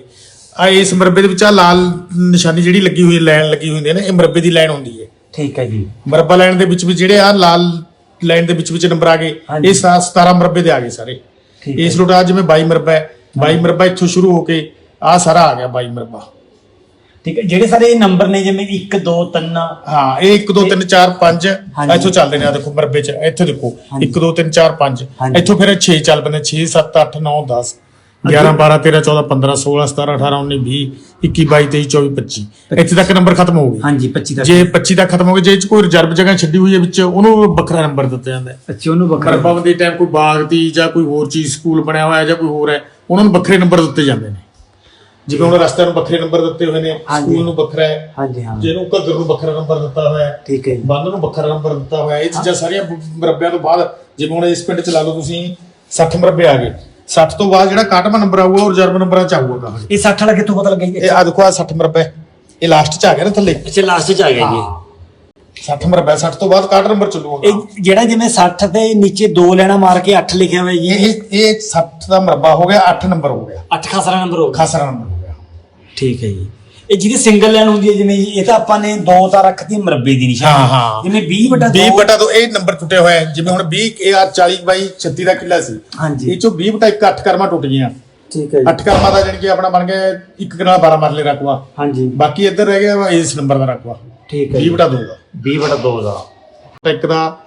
ਆ ਇਸ ਮਰਬੇ ਦੇ ਵਿੱਚ ਆ ਲਾਲ ਨਿਸ਼ਾਨੀ ਜਿਹੜੀ ਲੱਗੀ ਹੋਈ ਲਾਈਨ ਲੱਗੀ ਹੋਈ ਹੁੰਦੀ ਹੈ ਨਾ ਇਹ ਮਰਬੇ ਦੀ ਲਾਈਨ ਹੁੰਦੀ ਹੈ। ਠੀਕ ਹੈ ਜੀ। ਮਰਬਾ ਲਾਈਨ ਦੇ ਵਿੱਚ ਵਿੱਚ ਜਿਹੜੇ ਆ ਲਾਲ ਲਾਈਨ ਦੇ ਵਿੱਚ ਵਿੱਚ ਨੰਬਰ ਆ ਗਏ ਹਾਂਜੀ। ਇਹ ਸਾ- 17 ਮਰਬੇ ਦੇ ਆ ਗਏ ਸਾਰੇ। ਠੀਕ ਇਸ ਰੋਟ ਆ ਜਿਵੇਂ 22 ਮਰਬਾ ਹੈ 22 ਮਰਬਾ ਇੱਥੋਂ ਸ਼ੁਰੂ ਹੋ ਕੇ ਆ ਸਾਰਾ ਆ ਗਿਆ 22 ਮਰਬਾ। ਠੀਕ ਹੈ? ਜਿਹੜੇ ਸਾਰੇ ਇਹ ਨੰਬਰ ਨੇ ਜਿਵੇਂ 1 2 3 ਹਾਂ ਇਹ 1 2 3 4 5 ਹਾਂਜੀ। ਇੱਥੋਂ ਚੱਲਦੇ ਨੇ ਆ ਦੇਖੋ ਮਰਬੇ ਚ। ਇੱਥੇ ਦੇਖੋ ਹਾਂਜੀ। 1 2 3 4 5 ਹਾਂਜੀ। ਇੱਥੋਂ ਫਿਰ 6 ਚੱਲ ਪੈਂਦੇ 6 7 8 9 10 11 12 13 14 15 16 17 18 19 20 21 22 23 24 25 ਇੱਥੇ ਤੱਕ ਨੰਬਰ ਖਤਮ ਹੋ ਗਏ। ਹਾਂਜੀ 25 ਦਾ ਜੇ 25 ਤੱਕ ਖਤਮ ਹੋ ਗਏ ਜੇ ਇਹ 'ਚ ਕੋਈ ਰਿਜ਼ਰਵ ਜਗ੍ਹਾ ਛੱਡੀ ਹੋਈ ਹੈ ਵਿੱਚ ਉਹਨੂੰ ਵੱਖਰਾ ਨੰਬਰ ਦਿੱਤਾ ਜਾਂਦਾ। ਹੈ ਅੱਛਾ ਉਹਨੂੰ ਵੱਖਰਾ। ਮਰਬਾ ਦੇ ਟਾਈਮ ਕੋਈ ਬਾਗ ਦੀ ਜਾਂ ਕੋਈ ਹੋਰ ਚੀਜ਼ ਸਕੂਲ ਬਣਿਆ ਹੋਇਆ ਜਾਂ ਕੋਈ ਹੋਰ ਹੈ ਉਹਨਾਂ ਨੂੰ ਵੱਖਰੇ ਨੰਬਰ ਦਿੱਤੇ ਜਾਂਦੇ ਨੇ। ਜਿਵੇਂ ਹੁਣ ਰਸਤਿਆਂ ਨੂੰ ਵੱਖਰੇ ਨੰਬਰ ਦਿੱਤੇ ਹੋਏ ਨੇ ਹਾਂਜੀ। ਸਕੂਲ ਨੂੰ ਵੱਖਰਾ ਹੈ ਹਾਂਜੀ ਹਾਂ। ਜਿਹਨੂੰ ਘੱਗਰ ਨੂੰ ਵੱਖਰਾ ਨੰਬਰ ਦਿੱਤਾ ਹੋਇਆ ਹੈ ਠੀਕ ਹੈ ਜੀ। ਬੰਦ ਨੂੰ ਵੱਖਰਾ ਨੰਬਰ ਦਿੱਤਾ ਹੋਇਆ ਹੈ। ਇਹ ਚੀਜ਼ਾਂ ਸਾਰੀਆਂ ਮਰਬਿਆਂ ਤੋਂ ਬਾਅਦ ਜਿਵੇਂ ਹੁਣ ਇਸ ਪਿੰਡ ਚ ਲਾ ਲਓ ਤੁਸੀਂ 60 ਮਰਬੇ ਆ ਗਏ। 60 ਤੋਂ ਬਾਅਦ ਜਿਹੜਾ 61ਵਾਂ ਨੰਬਰ ਆਊਗਾ ਉਹ ਰਿਜ਼ਰਵ ਨੰਬਰਾਂ ਚ ਆਊਗਾ ਇਹ 60 ਵਾਲਾ ਕਿੱਥੋਂ ਪਤਾ ਲੱਗਾ ਜੀ ਇਹ ਆ ਦੇਖੋ ਆ 60 ਮਰਬੇ। ਇਹ ਲਾਸਟ ਚ ਆ ਗਿਆ ਨਾ ਥੱਲੇ? ਅੱਛਾ ਲਾਸਟ 'ਚ ਆ ਗਿਆ ਜੀ। 60 ਮਰਬੇ 60 ਤੋਂ ਬਾਅਦ 61 ਨੰਬਰ ਚੱਲੂਗਾ ਇਹ ਜਿਹੜਾ ਜਿਵੇਂ 60 ਤੇ ਨੀਚੇ ਦੋ ਲੈਣਾ ਮਾਰ ਕੇ 8 ਲਿਖਿਆ ਹੋਇਆ ਜੀ। ਇਹ ਇਹ ਇਹ 60 ਦਾ ਮਰਬਾ ਹੋ ਗਿਆ 8 ਨੰਬਰ ਹੋ ਗਿਆ। 8 ਖਾਸਰਾ ਨੰਬਰ ਹੋ ਗਿਆ। ਖਾਸਰਾ ਨੰਬਰ। ਠੀਕ ਹੈ ਜੀ। ਇਹ ਜਿਹਦੀ ਸਿੰਗਲ ਲਾਈਨ ਹੁੰਦੀ ਹੈ ਜਿਵੇਂ ਜੀ, ਇਹ ਤਾਂ ਆਪਾਂ ਨੇ ਦੋ ਤਾਂ ਰੱਖਤੀ ਮਰਬੇ ਦੀ ਨਿਸ਼ਾਨੀ। ਹਾਂ, ਹਾਂ। ਜਿਵੇਂ 20 ਬਟਾ 20 ਦੋ- ਬਟਾ ਤੋਂ ਇਹ ਨੰਬਰ ਟੁੱਟੇ ਹੋਏ ਆ। ਜਿਵੇਂ ਹੁਣ 20 ਇਹ ਆ 40 ਬਾਈ 36 ਦਾ ਕਿੱਲਾ ਸੀ। ਹਾਂਜੀ। ਇਹ ਚੋਂ 20 ਬਟਾ ਇੱਕ 8 ਕਰਮਾ ਟੁੱਟ ਗਈਆਂ। ਠੀਕ ਹੈ 8 ਕਰਮਾ ਦਾ ਜਾਣੀ ਕਿ ਆਪਣਾ ਬਣ ਗਿਆ ਇੱਕ ਕਨਾਲ 12 ਮਰਲੇ ਰਕਵਾ ਹਾਂਜੀ। ਬਾਕੀ ਇੱਧਰ ਰਹਿ ਗਿਆ ਵਾ ਇਸ ਨੰਬਰ ਦਾ ਰਕਵਾ ਠੀਕ ਹੈ 20 ਜੀ। ਬਟਾ 2 ਦਾ 20 ਬਟਾ 2 ਦਾ ਇੱਕ ਦਾ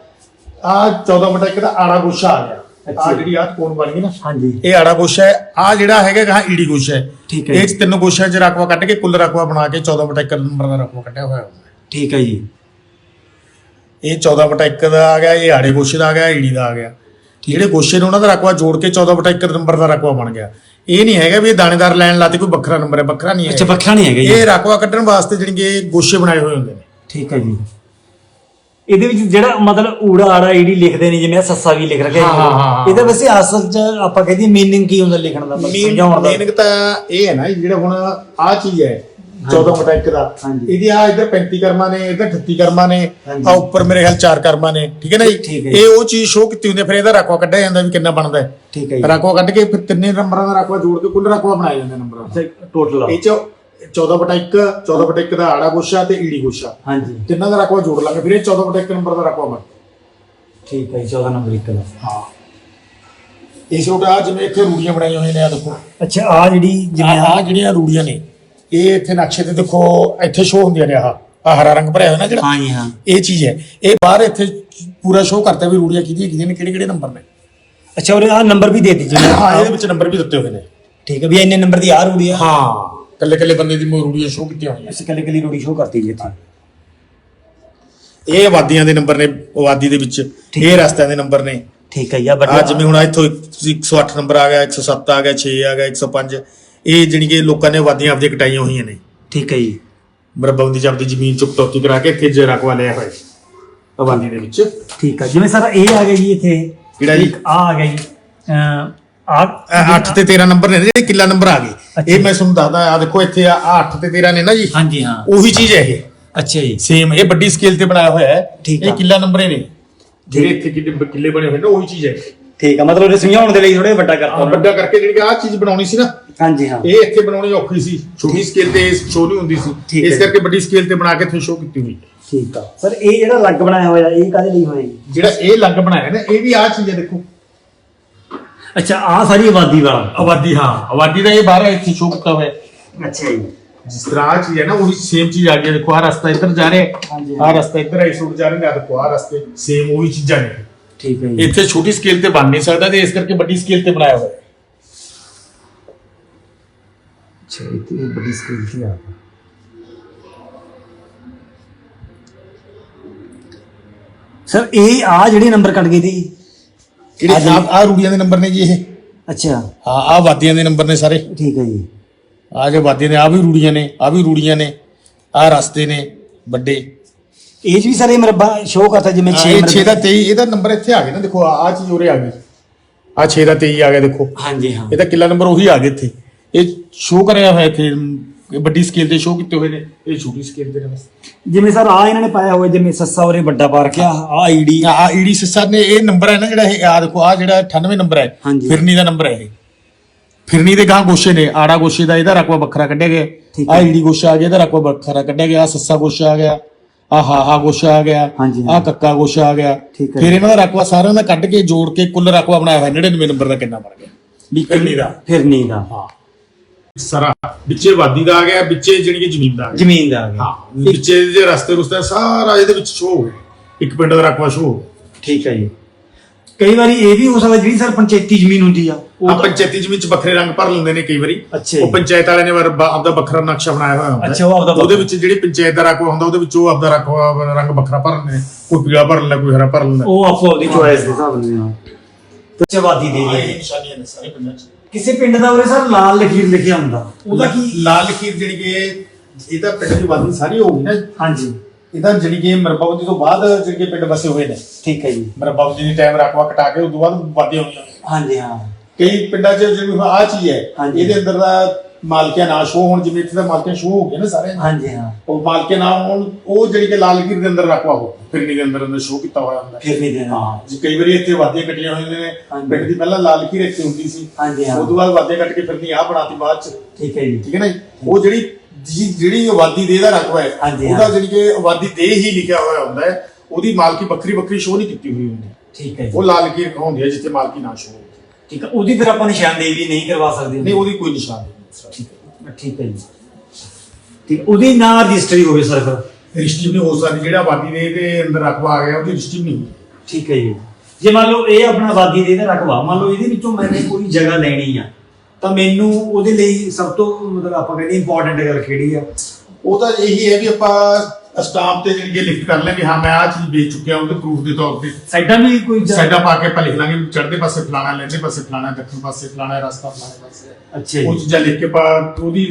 ਆ 14 ਬਟਾ ਇੱਕ ਦਾ ਆੜਾ ਗੋਸ਼ਾ ਆ ਗਿਆ। ਆ। ਜਿਹੜੀ ਆ ਬਣ ਗਈ ਨਾ। ਹਾਂਜੀ। ਇਹ ਆੜਾ ਗੋਸ਼ਾ ਹੈ ਆ ਜਿਹੜਾ ਹੈਗਾ ਗਾਂ ਈੜੀ ਗੋਸ਼ਾ ਹੈ। ਠੀਕ ਹੈ ਇਹ ਜੀ। ਚ ਤਿੰਨ ਗੋਸ਼ਿਆਂ ਚ ਰਕਵਾ ਕੱਢ ਕੇ ਕੁੱਲ ਰਕਵਾ ਬਣਾ ਕੇ 14 ਬਟਾ ਇੱਕ ਨੰਬਰ ਦਾ ਰਕਵਾ ਕੱਢਿਆ ਹੋਇਆ ਹੁੰਦਾ ਹੈ। ਠੀਕ ਹੈ ਜੀ। ਇਹ 14 ਬਟਾ 1 ਦਾ ਆ ਗਿਆ ਇਹ ਆੜੇ ਗੋਸ਼ੇ ਦਾ ਆ ਗਿਆ ਈੜੀ ਦਾ ਆ ਗਿਆ। ਜਿਹੜੇ ਗੋਸ਼ੇ ਨੇ ਉਹਨਾਂ ਦਾ ਰਕਵਾ ਜੋੜ ਕੇ 14 ਬਟਾ 1 ਨੰਬਰ ਦਾ ਰਕਵਾ ਬਣ ਗਿਆ। ਇਹ ਨਹੀਂ ਹੈਗਾ ਵੀ ਇਹ ਦਾਣੇਦਾਰ ਲੈਣ ਲਾਤੇ ਕੋਈ ਵੱਖਰਾ ਨੰਬਰ ਹੈ ਵੱਖਰਾ ਨਹੀਂ ਹੈ ਅੱਛਾ ਵੱਖਰਾ ਨਹੀਂ ਹੈਗਾ ਇਹ ਰਕਵਾ ਕੱਢਣ ਵਾਸਤੇ ਜਿਹੜੀ ਗੋਸ਼ੇ ਬਣਾਏ ਹੋਏ ਹੁੰਦੇ ਨੇ। ਠੀਕ ਹੈ ਜੀ। ਇਹਦੇ ਵਿੱਚ ਜਿਹੜਾ ਮਤਲਬ ਊੜਾ ਆੜਾ ਈੜੀ ਲਿਖਦੇ ਨੇ ਜਿਵੇਂ ਆਹ ਸੱਸਾ ਵੀ ਲਿਖ ਰੱਖਿਆ ਹਾਂ, ਹਾਂ, ਹਾਂ। ਇਹਦਾ ਵੈਸੇ ਅਸਲ ਚ ਆਪਾਂ ਕਹਿੰਦੇ ਮੀਨਿੰਗ ਕੀ ਹੁੰਦਾ ਲਿਖਣ ਦਾ ਮਤਲਬ ਸਮਝਾਉਣ ਦਾ ਮੇਨ ਤਾਂ ਇਹ ਹੈ ਨਾ ਜਿਹੜਾ ਹੁਣ ਆ ਚੀਜ਼ ਹੈ 14 ਬਟਾ 1 ਦਾ ਹਾਂਜੀ। ਇਹਦੀ ਆ ਇੱਧਰ 35 ਕਰਮਾਂ ਨੇ ਇੱਧਰ 38 ਕਰਮਾਂ ਨੇ ਹਾਂਜੀ। ਆ ਉੱਪਰ ਮੇਰੇ ਖਿਆਲ 4 ਕਰਮਾਂ ਨੇ ਠੀਕ ਹੈ ਨਾ ਠੀਕ ਜੀ। ਇਹ ਉਹ ਚੀਜ਼ ਸ਼ੋਅ ਕੀਤੀ ਹੁੰਦੀ ਹੈ ਫਿਰ ਇਹਦਾ ਰਕਵਾ ਕੱਢਿਆ ਜਾਂਦਾ ਵੀ ਕਿੰਨਾ ਬਣਦਾ ਹੈ ਠੀਕ ਹੈ ਜੀ ਰਕਵਾ ਕੱਢ ਕੇ ਫਿਰ ਤਿੰਨੇ ਨੰਬਰਾਂ ਦਾ ਰਕਵਾ ਜੋੜ ਕੇ ਕੁੱਲ ਰਕਵਾ ਬਣਾਇਆ ਜਾਂਦਾ ਨੰਬਰਾਂ ਦਾ ਟੋਟਲ ਇਹ ਚ 14 ਬਟਾ 1 14 ਬਟਾ 1 ਦਾ ਆੜਾ ਗੋਸ਼ਾ ਤੇ ਈੜੀ ਗੋਸ਼ਾ। ਹਾਂਜੀ। ਤਿੰਨਾਂ ਦਾ ਰਕਵਾ ਜੋੜ ਲਾਂਗੇ ਫਿਰ ਇਹ 14 ਬਟਾ 1 ਨੰਬਰ ਦਾ ਰਕਵਾ ਬਣ ਠੀਕ ਹੈ ਜੀ 14 ਨੰਬਰ ਇੱਕ ਦਾ। ਹਾਂ। ਇਸ ਰੋਟ ਆ ਜਿਵੇਂ ਇੱਥੇ ਰੂੜੀਆਂ ਬਣਾਈਆਂ ਹੋਈਆਂ ਨੇ ਆ ਦੇਖੋ। ਅੱਛਾ ਆ ਜਿਹੜੀ ਜਿਵੇਂ ਆ ਆ ਜਿਹੜੀਆਂ ਰੂੜੀਆਂ ਨੇ ਇਹ ਇੱਥੇ ਨਕਸ਼ੇ ਤੇ ਦੇਖੋ ਇੱਥੇ ਸ਼ੋਅ ਹੁੰਦੀਆਂ ਨੇ ਆਹ। ਆ ਹਰਾ ਰੰਗ ਭਰਿਆ ਹੋਇਆ ਨਾ ਜਿਹੜਾ। ਹਾਂ ਜੀ ਹਾਂ। ਇਹ ਚੀਜ਼ ਹੈ। ਇਹ ਬਾਹਰ ਇੱਥੇ ਪੂਰਾ ਸ਼ੋਅ ਕਰਤਾ ਵੀ ਰੂੜੀਆਂ ਕਿਹਦੀਆਂ ਕਿਹਦੀਆਂ ਨੇ ਕਿਹੜੇ ਕਿਹੜੇ ਨੰਬਰ ਨੇ। ਅੱਛਾ ਉਹ ਆ ਨੰਬਰ ਵੀ ਦੇ ਦਿੱਤੀ। ਜੀ ਹਾਂ ਇਹਦੇ ਵਿੱਚ ਨੰਬਰ ਵੀ ਦਿੱਤੇ ਹੋਏ ਨੇ। ਠੀਕ ਹੈ ਵੀ ਇੰਨੇ ਨੰਬਰ ਦੀ ਆ ਰੂੜੀ ਆ। ਹਾਂ। ਕੱਲੇ ਕੱਲੇ ਬੰਦੇ ਦੀ ਰੂੜੀਆਂ ਸ਼ੋਅ ਕੀਤੀਆਂ ਹੋਈਆਂ। ਅਸੀਂ ਕੱਲੇ ਕੱਲੀ ਰੂੜੀ ਸ਼ੋ ਕਰਤੀ ਜੀ ਇੱਥੇ। ਇਹ ਆਬਾਦੀਆਂ ਦੇ ਨੰਬਰ ਨੇ ਆਬਾਦੀ ਦੇ ਵਿੱਚ। ਇਹ ਰਸਤਿਆਂ ਦੇ ਨੰਬਰ ਨੇ। ਠੀਕ ਹੈ ਜੀ ਆ ਵੱਡਾ ਜਿਵੇਂ ਹੁਣ ਇੱਥੋਂ 108 ਨੰਬਰ ਆ ਗਿਆ 107 ਆ ਗਿਆ 6 ਆ ਗਿਆ 105 ਇਹ ਜਾਣੀ ਕਿ ਲੋਕਾਂ ਨੇ ਆਬਾਦੀਆਂ ਆਪਦੀਆਂ ਕਟਾਈਆਂ ਹੋਈਆਂ ਨੇ। ਠੀਕ ਹੈ ਜੀ। ਮਰਬੰਦੀ ਚ ਆਪਦੀ ਜ਼ਮੀਨ ਚੁੱਕ ਤੋਤੀ ਕਰਾ ਕੇ ਇੱਥੇ ਜੇ ਰਕਵਾ ਲਿਆ ਹੋਇਆ। ਆਬਾਦੀ ਦੇ ਵਿੱਚ। ਠੀਕ ਹੈ ਜਿਵੇਂ ਸਰ ਇਹ ਆ ਗਿਆ ਜੀ ਇੱਥੇ। ਕਿਹੜਾ ਜੀ? ਆ ਆ ਗਿਆ ਜੀ। ਆ 8 ਤੇ 13 ਨੰਬਰ ਨੇ ਜਿਹੜੇ ਕਿੱਲਾ ਨੰਬਰ ਆ ਗਏ। ਇਹ ਮੈਂ ਤੁਹਾਨੂੰ ਦੱਸਦਾ ਆ ਦੇਖੋ ਇੱਥੇ ਆ 8 ਤੇ 13 ਨੇ ਨਾ ਜੀ। ਹਾਂਜੀ ਹਾਂ। ਉਹੀ ਚੀਜ਼ ਹੈ ਇਹ। ਅੱਛਾ ਜੀ। ਸੇਮ ਇਹ ਵੱਡੀ ਸਕੇਲ ਤੇ ਬਣਾਇਆ ਹੋਇਆ ਹੈ। ਠੀਕ ਇਹ। ਕਿੱਲਾ ਨੰਬਰੇ ਨੇ। ਜਿਹੜੇ ਇੱਥੇ ਕਿੱਲੇ ਕਿੱਲੇ ਬਣੇ ਹੋਏ ਨੇ ਉਹੀ ਚੀਜ਼ ਹੈ। ਠੀਕ ਆ ਮਤਲਬ ਇਹ ਸਮਝਾਉਣ ਦੇ ਲਈ ਥੋੜੇ ਵੱਡਾ ਕਰਤਾ ਵੱਡਾ ਕਰਕੇ ਜਿਹੜੀ ਆ ਚੀਜ਼ ਬਣਾਉਣੀ ਸੀ ਨਾ। ਹਾਂਜੀ ਹਾਂ। ਇਹ ਇੱਥੇ ਬਣਾਉਣੀ ਔਖੀ ਸੀ। ਛੋਟੀ ਸਕੇਲ ਤੇ ਸ਼ੋ ਨਹੀਂ ਹੁੰਦੀ ਠੀਕ ਸੀ ਹੈ। ਇਸ। ਕਰਕੇ ਵੱਡੀ ਸਕੇਲ ਤੇ ਬਣਾ ਕੇ ਇੱਥੇ ਸ਼ੋ ਕੀਤੀ ਹੋਈ। ਠੀਕ ਆ। ਸਰ ਇਹ ਜਿਹੜਾ ਲੱਗ ਬਣਾਇਆ ਹੋਇਆ ਇਹ ਕਾਹਦੇ ਲਈ ਹੋਇਆ ਜਿਹੜਾ ਇਹ ਲੱਗ ਬਣਾਇਆ ਨਾ ਇਹ ਵੀ ਆ ਚੀਜ਼ ਹੈ ਦੇਖੋ। ਅੱਛਾ ਆ ਸਾਰੀ ਆਬਾਦੀ ਵਾਲਾ। ਆਬਾਦੀ ਹਾਂ। ਆਬਾਦੀ ਦਾ ਇਹ ਬਾਹਰ ਇੱਥੇ ਸ਼ੋ ਕੀਤਾ ਹੋਇਆ। ਹੈ। ਅੱਛਾ ਜੀ। ਜਿਸ ਤਰ੍ਹਾਂ ਆ ਚੀਜ਼ ਹੈ ਨਾ ਉਹੀ ਸੇਮ ਚੀਜ਼ ਆ ਗਈ ਹੈ। ਦੇਖੋ ਆ ਰਸਤਾ ਇੱਧਰ ਜਾ ਰਿਹਾ ਹਾਂਜੀ, ਆ ਰਸਤਾ ਇੱਧਰ ਇਸ ਰੂਟ ਜਾ ਰਹੇ ਨੇ ਆ ਦੇਖੋ ਆ ਰਸਤੇ ਸੇਮ ਉਹੀ ਚੀਜ਼ਾਂ ਨੇ। ਠੀਕ ਹੈ ਜੀ। ਇੱਥੇ ਛੋਟੀ ਸਕੇਲ ਤੇ ਬਣ ਨਹੀਂ ਸਕਦਾ ਤੇ ਇਸ ਕਰਕੇ ਵੱਡੀ ਸਕੇਲ ਤੇ ਬਣਾਇਆ ਹੋਇਆ ਹੈ। ਅੱਛਾ ਇਹ ਤੇ ਬੜੀ ਸਕਰੀਨ ਤੇ ਆ ਸਰ ਇਹ ਆ ਜਿਹੜੇ ਨੰਬਰ ਕੱਟ ਗਏ ਸੀ ਜਿਹੜੇ ਆ ਆ ਰੂੜੀਆਂ ਦੇ ਨੰਬਰ ਨੇ ਜੀ ਇਹ। ਅੱਛਾ। ਹਾਂ ਆ ਵਾਦੀਆਂ ਦੇ ਨੰਬਰ ਨੇ ਸਾਰੇ। ਠੀਕ ਹੈ ਜੀ। ਆ ਜੋ ਵਾਦੀਆਂ ਨੇ ਆ ਵੀ ਰੂੜੀਆਂ ਨੇ ਆ ਵੀ ਰੂੜੀਆਂ ਨੇ ਆ ਰਸਤੇ ਨੇ ਵੱਡੇ। ਇਹ 'ਚ ਵੀ ਸਰ ਮਰਬਾ ਸ਼ੋਅ ਕਰਤਾ ਜਿਵੇਂ 6 ਇਹ 6 ਦਾ 23 ਇਹਦਾ ਨੰਬਰ ਇੱਥੇ ਆ ਗਿਆ ਨਾ ਦੇਖੋ ਆ ਚੀਜ਼ ਉਰੇ ਆ ਗਈ। ਆ 6 ਦਾ 23 ਆ ਗਿਆ ਦੇਖੋ। ਹਾਂਜੀ ਹਾਂ। ਇਹਦਾ ਕਿੱਲਾ ਨੰਬਰ ਉਹੀ ਆ ਗਿਆ ਇੱਥੇ। ਇਹ ਸ਼ੋਅ ਕਰਿਆ ਹੋਇਆ ਇੱਥੇ ਵੱਡੀ ਸਕੇਲ ਤੇ ਸ਼ੋਅ ਕੀਤੇ ਹੋਏ ਨੇ ਇਹ ਛੋਟੀ ਸਕੇਲ ਤੇ ਨੇ ਬਸ। ਜਿਵੇਂ ਸਰ ਆ ਇਹਨਾਂ ਨੇ ਪਾਇਆ ਹੋਇਆ ਜਿਵੇਂ ਸੱਸਾ ਉਰੇ ਵੱਡਾ ਪਾਰਕ ਆ ਆ ਆਈਡੀ ਆ। ਈਡੀ ਸੱਸਾ ਨੇ ਇਹ ਨੰਬਰ ਹੈ ਨਾ ਜਿਹੜਾ ਇਹ ਆ ਦੇਖੋ ਆ ਜਿਹੜਾ 98 ਨੰਬਰ ਹੈ ਹਾਂਜੀ। ਫਿਰਨੀ ਦਾ ਨੰਬਰ ਹੈ ਇਹ। ਫਿਰਨੀ ਦੇ ਗਾਂ ਗੋਸ਼ੇ ਨੇ ਆੜਾ ਗੋਸ਼ੇ ਦਾ ਇਹਦਾ ਰਕਬਾ ਵੱਖਰਾ ਕੱਢਿਆ ਗਿਆ। ਆ ਹੈ। ਈਡੀ ਗੋਸ਼ਾ ਆ ਗਿਆ ਇਹਦਾ ਰਕਬਾ ਵੱਖਰਾ ਕੱਢਿਆ ਗਿਆ। ਆ ਸੱਸਾ ਗੋਸ਼ਾ ਆ ਗਿਆ ਆ ਹਾ ਹਾ ਗੋਸ਼ਾ ਆ ਗਿਆ ਹਾਂਜੀ, ਆ ਕੱਕਾ ਗੋਸ਼ਾ ਆ ਗਿਆ। ਠੀਕ ਹੈ। ਫਿਰ ਇਹਨਾਂ ਦਾ ਰਕਬਾ ਸਾਰਿਆਂ ਦਾ ਕੱਢ ਕੇ ਜੋੜ ਕੇ ਕੁੱਲ ਰਕਬਾ ਬਣਾਇਆ ਹੋਇਆ 99 ਨੰਬਰ ਦਾ ਕਿੰਨਾ ਬਣ ਗਿਆ? ਫਿਰਨੀ ਦਾ। ਫਿਰਨੀ ਦਾ। ਹਾਂ। ਸਾਰਾ ਵਿੱਚੇ ਵਾਦੀ ਦਾ ਆ ਗਿਆ ਵਿੱਚੇ ਜਿਹੜੀ ਜ਼ਮੀਨ ਦਾ ਆ ਗਿਆ ਜ਼ਮੀਨ ਦਾ ਆ ਗਿਆ ਹਾਂ ਵਿੱਚੇ ਜੇ ਰਸਤੇ ਰੁਸਤੇ ਸਾਰਾ ਇਹਦੇ ਵਿੱਚ ਸ਼ੋਅ ਹੋ ਗਿਆ। ਇੱਕ ਪਿੰਡ ਦਾ ਹੋ ਗਿਆ। ਠੀਕ ਹੈ ਜੀ। ਕਈ ਵਾਰੀ ਇਹ ਵੀ ਹੋ ਸਕਦਾ ਜਿਹੜੀ ਸਰ ਪੰਚਾਇਤੀ ਜ਼ਮੀਨ ਹੁੰਦੀ ਆ ਆ ਪੰਚਾਇਤੀ ਜ਼ਮੀਨ ਚ ਵੱਖਰੇ ਰੰਗ ਭਰ ਲੈਂਦੇ ਨੇ ਕਈ ਵਾਰੀ। ਅੱਛਾ ਜੀ। ਉਹ ਪੰਚਾਇਤ ਵਾਲੇ ਨੇ ਵਰ- ਬ- ਆਪਦਾ ਵੱਖਰਾ ਨਕਸ਼ਾ ਬਣਾਇਆ ਹੋਇਆ ਹੁੰਦਾ। ਅੱਛਾ, ਉਹ ਆਪਦਾ ਉਹਦੇ ਵਿੱਚ ਜਿਹੜੀ ਪੰਚਾਇਤ ਦਾ ਰਕਬਾ ਹੁੰਦਾ ਉਹਦੇ ਵਿੱਚ ਉਹ ਆਪਦਾ ਰਕਬਾ ਰੰਗ ਵੱਖਰਾ ਭਰ ਲੈਂਦੇ ਨੇ। ਕੋਈ ਪੀਲਾ ਭਰ ਲੈਂਦਾ ਕੋਈ ਹਰਾ ਭਰ ਲੈਂਦਾ। ਉਹ ਆਪੋ ਆਪਦੀ ਚੋਇਸ ਦੇ ਹਿਸਾਬ ਨਾਲ ਤੇ ਚਵਾਦੀ ਦੇ ਦੀ ਨਿਸ਼ਾਨੀਆਂ ਨੇ ਸਾਰੇ 'ਚ। ਕਿਸੇ ਪਿੰਡ ਦਾ ਉਰੇ ਸਰ ਲਾਲ ਲਖੀਰ ਲਿਖਿਆ ਹੁੰਦਾ। ਉਹਦਾ ਕੀ? ਲਾਲ ਲਖੀਰ ਜਿਹੜੀ ਕਿ ਇਹ- ਤਾਂ ਪਿੰਡ ਦੀ ਵਾਦੀ ਸਾਰੀ ਹੋ ਗਈ ਨਾ। ਹਾਂਜੀ। ਇਹਦਾ ਜਿਹੜੀ ਕਿ ਮਰਬਾਵਤੀ ਤੋਂ ਬਾਅਦ ਜਿਹੜੀ ਕਿ ਪਿੰਡ ਵਸੇ ਹੋਏ ਨੇ। ਠੀਕ ਹੈ ਜੀ। ਮਰਬਾਵਤੀ ਦੀ ਟਾਈਮ ਰਕਬਾ ਕਟਾ ਕੇ ਉਸ ਤੋਂ ਬਾਅਦ ਵਾਦੀਆਂ ਹੋਈਆਂ ਹਾਂਜੀ ਹਾਂ। ਕਈ ਪਿੰਡਾਂ 'ਚ ਜਿਹੜੀ ਆ ਚੀਜ਼ ਹੈ। ਇਹਦੇ ਅੰਦਰ ਦਾ ਮਾਲਕਿਆ ਨਾ ਸ਼ੋ ਹੋਣ ਜਿਵੇਂ ਇੱਥੇ ਦਾ ਮਾਲਕਿਆ ਸ਼ੋ ਹੋ ਗਿਆ ਨਾ ਸਾਰੇ। ਹਾਂਜੀ ਹਾਂ। ਉਹ ਮਾਲਕੇ ਨਾ ਹੋਣ ਉਹ ਜਿਹੜੀ ਕਿ ਲਾਲ ਲਕੀਰ ਦੇ ਅੰਦਰ ਰਕਵਾ ਹੋ ਫਿਰਨੀ ਦੇ ਅੰਦਰ ਅੰਦਰ ਸ਼ੋ ਕੀਤਾ ਹੋਇਆ ਹੁੰਦਾ। ਹੈ। ਫਿਰਨੀ ਦੇ ਨਾਲ ਜੀ ਕਈ ਵਾਰੀ ਇੱਥੇ ਵਾਦੀਆਂ ਕੱਟੀਆਂ ਹੋਈਆਂ ਨੇ। ਹਾਂਜੀ। ਪਿੰਡ ਦੀ ਪਹਿਲਾਂ ਲਾਲ ਲਕੀਰ ਇੱਥੇ ਹੁੰਦੀ ਸੀ। ਹਾਂਜੀ ਹਾਂ। ਉਸ ਤੋਂ ਬਾਅਦ ਵਾਦੀਆਂ ਕੱਟ ਕੇ ਫਿਰਨੀ ਆ ਬਣਾਤੀ ਬਾਅਦ ਚ। ਠੀਕ ਹੈ ਜੀ। ਠੀਕ ਹੈ ਨਾ ਜੀ? ਉਹ ਜਿਹੜੀ ਜੀ- ਜਿਹੜੀ ਆਬਾਦੀ ਦੇ ਦਾ ਰਕਵਾ ਹੈ ਹਾਂਜੀ, ਉਹਦਾ ਹਾਂ। ਜਿਹੜੀ ਕਿ ਆਬਾਦੀ ਦੇ ਹੀ ਲਿਖਿਆ ਹੋਇਆ ਹੁੰਦਾ ਹੈ। ਉਹਦੀ ਮਾਲਕੀ ਵੱਖਰੀ ਵੱਖਰੀ ਸ਼ੋ ਨਹੀਂ ਕੀਤੀ ਹੋਈ ਹੁੰਦੀ। ਠੀਕ ਹੈ ਉਹ ਜੀ ਲਾਲ ਲਕੀਰ ਕਹਾਉਂਦੀ ਹੈ ਜਿੱਥੇ ਮਾਲਕੀ ਨਾ ਸ਼ੋ ਹੋਵੇ ਠੀਕ ਹੈ ਉਹਦੀ ਫਿਰ ਆਪਾਂ ਨਿਸ਼ਾਨਦੇਹੀ ਨਹੀਂ ਕਰਵਾ ਸਕਦੇ। ਨਹੀਂ ਉਹਦੀ ਕੋਈ ਨਿਸ਼ਾਨ ਨਹੀਂ ਠੀਕ ਹੈ ਠੀਕ ਹੈ ਜੀ ਠੀਕ ਉਹਦੀ ਨਾ ਰਜਿਸਟਰੀ ਹੋਵੇ ਸਰ ਫਿਰ? ਰਿਸ਼ਤੀ ਨਹੀਂ ਹੋ ਸਕਦੀ ਜਿਹੜਾ ਆਬਾਦੀ ਦੇ ਦੇ ਅੰਦਰ ਰਕਵਾ ਆ ਗਿਆ ਉਹਦੀ ਰਿਸ਼ਤੀ ਨਹੀਂ ਠੀਕ ਹੈ ਜੀ। ਜੇ ਮੰਨ ਲਓ ਇਹ ਆਪਣਾ ਆਬਾਦੀ ਦੇ ਇਹਦਾ ਰਕਬਾ ਮੰਨ ਲਓ ਇਹਦੇ ਵਿੱਚੋਂ ਮੈਨੇ ਕੋਈ ਜਗ੍ਹਾ ਲੈਣੀ ਆ ਤਾਂ ਮੈਨੂੰ ਉਹਦੇ ਲਈ ਸਭ ਤੋਂ ਮਤਲਬ ਆਪਾਂ ਕਹਿੰਦੇ ਇੰਪੋਰਟੈਂਟ ਗੱਲ ਕਿਹੜੀ ਆ? ਉਹ ਤਾਂ ਇਹੀ ਹੈ ਵੀ ਆਪਾਂ ਸਟਾਂਪ ਤੇ ਜਿਹੜੀ ਕਿ ਲਿਖ ਕਰ ਲੈ ਵੀ ਹਾਂ ਮੈਂ ਆਹ ਚੀਜ਼ ਵੇਚ ਚੁੱਕਿਆ ਉਹਦੇ ਪ੍ਰੂਫ ਦੇ ਤੌਰ ਤੇ। ਸਾਈਡਾਂ ਵੀ ਕੋਈ ਸਾਈਡਾਂ ਪਾ ਕੇ ਆਪਾਂ ਲਿਖ ਲਾਂਗੇ ਚੜ੍ਹਦੇ ਪਾਸੇ ਫਲਾਣਾ ਲੈਂਦੇ ਪਾਸੇ ਫਲਾਣਾ ਦੱਖਣ ਪਾਸੇ ਫਲਾਣਾ ਰਸਤਾ ਫਲਾਣੇ ਪਾਸੇ ਅੱਛਾ ਉਹ ਜੀ ਚੀਜ਼ਾਂ ਲਿਖ ਕੇ ਪਾ ਉਹਦੀ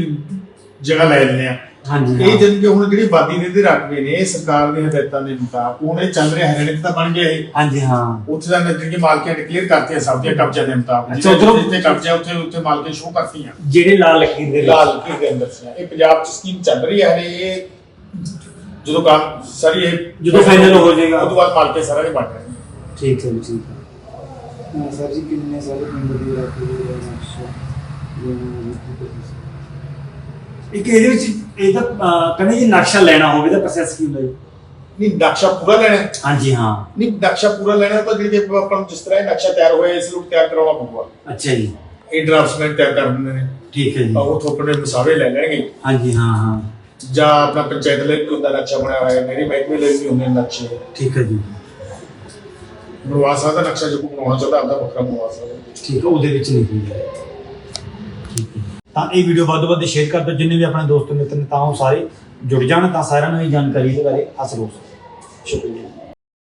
ਜਗ੍ਹਾ ਲੈ ਲੈਂਦੇ ਆ ਹਾਂਜੀ ਇਹ ਹਾਂ। ਜਦ ਕਿ ਹੁਣ ਜਿਹੜੀ ਆਬਾਦੀ ਦੇ ਦੇ ਰਕਬੇ ਨੇ ਇਹ ਸਰਕਾਰ ਦੀਆਂ ਹਦਾਇਤਾਂ ਦੇ ਮੁਤਾਬਕ ਇਹ ਚੱਲ ਰਿਹਾ ਹਰਿਆਣੇ 'ਚ ਤਾਂ ਬਣ ਗਿਆ ਇਹ। ਹਾਂਜੀ ਹਾਂ। ਉੱਥੇ ਦਾ ਨਜ਼ਰ ਕਿ ਮਾਲਕੀਆਂ ਡਿਕਲੇਅਰ ਕਰਤੀਆਂ ਸਭ ਦੀਆਂ ਕਬਜ਼ਾ ਦੇ ਮੁਤਾਬਕ। ਅੱਛਾ, ਉੱਧਰੋਂ- ਜਿੱਥੇ ਕਬਜ਼ਾ ਉੱਥੇ ਉੱਥੇ ਮਾਲਕੀਆਂ ਸ਼ੋਅ ਕਰਤੀਆਂ। ਜਿਹੜੇ ਲਾਲ ਲਕੀਰ ਦੇ ਲਾਲ ਕੀ ਦੇ ਅੰਦਰ ਸੀ। ਇਹ ਪੰਜਾਬ ਚ ਸਕੀਮ ਚੱਲ ਰਹੀ ਹੈ ਹਲੇ ਇਹ ਜਦੋਂ ਕੰਮ ਸਾਰੀ ਇਹ ਜਦੋਂ final ਹੋ ਜਾਏਗਾ। ਉਸ ਤੋਂ ਬਾਅਦ ਮਾਲਕੇ ਸਾਰਾ ਨਹੀਂ ਬਣ ਰਹੇ ਠੀਕ ਹੈ ਜੀ ਠੀਕ ਹੈ। ਹਾਂ ਸਰ ਜੀ ਕਿੰਨੇ ਸਾਰੇ ਪਿੰਡ ਦੀ ਰੱਖੀ ਹੋਈ ਹੈ ਨਕਸ਼ਾ ਇੱਕ ਇਹਦੇ ਵਿੱਚ ਇਹ ਤਾਂ ਅਹ, ਕਹਿੰਦੇ ਜੀ ਨਕਸ਼ਾ ਲੈਣਾ ਹੋਵੇ ਤਾਂ ਪ੍ਰੋਸੈਸ ਕੀ ਹੁੰਦਾ ਜੀ ਨਹੀਂ ਨਕਸ਼ਾ ਪੂਰਾ ਲੈਣਾ ਹੈ। ਹਾਂਜੀ ਹਾਂ। ਨਹੀਂ ਨਕਸ਼ਾ ਪੂਰਾ ਲੈਣਾ ਤਾਂ ਜਿਹੜੀ ਕਿ ਆਪਾਂ ਨੂੰ ਜਿਸ ਤਰ੍ਹਾਂ ਇਹ ਨਕਸ਼ਾ ਤਿਆਰ ਹੋਇਆ ਇਸ ਨੂੰ ਤਿਆਰ ਕਰਾਉਣਾ ਪਊਗਾ। ਅੱਛਾ ਜੀ। ਇਹ ਡਰਾਫਟਸਮੈਨ ਤਿਆਰ ਕਰ ਦਿੰਦੇ ਨੇ। ਠੀਕ ਹੈ ਜੀ। ਤਾਂ ਉਹ ਥੋਪੜੇ ਮਸਾਵੇ ਲੈ ਲੈਣਗੇ। ਹਾਂਜੀ ਹਾਂ ਹਾਂ। ਜਾਂ ਆਪਣਾ ਪੰਚਾਇਤ ਲਈ ਵੀ ਹੁੰਦਾ ਨਕਸ਼ਾ ਬਣਾਇਆ ਹੋਇਆ ਮੇਰੀ ਮਹਿਕਮੇ ਲਈ ਵੀ ਹੁੰਦੇ ਨੇ ਨਕਸ਼ੇ। ਠੀਕ ਹੈ ਜੀ। ਬਣਵਾ ਸਕਦਾ ਨਕਸ਼ਾ ਜੋ ਬਣਾਉਣਾ ਚਾਹੁੰਦਾ ਆਪਦਾ ਵੱਖਰਾ ਬਣਵਾ ਸਕਦਾ ਠੀਕ ਹੈ ਉਹਦੇ ਵਿੱਚ ਨਹੀਂ ਠੀਕ ਹੈ। ਤਾਂ ਇਹ ਵੀਡੀਓ ਵੱਧ ਤੋਂ ਵੱਧ ਸ਼ੇਅਰ ਕਰ ਦਿਓ ਜਿੰਨੇ ਵੀ ਆਪਣੇ ਦੋਸਤ ਮਿੱਤਰ ਨੇ ਤਾਂ ਉਹ ਸਾਰੇ ਜੁੜ ਜਾਣ ਤਾਂ ਸਾਰਿਆਂ ਨੂੰ ਇਹ ਜਾਣਕਾਰੀ ਦੇ ਬਾਰੇ ਹਾਸਲ ਹੋ ਸਕੇ ਸ਼ੁਕਰੀਆ।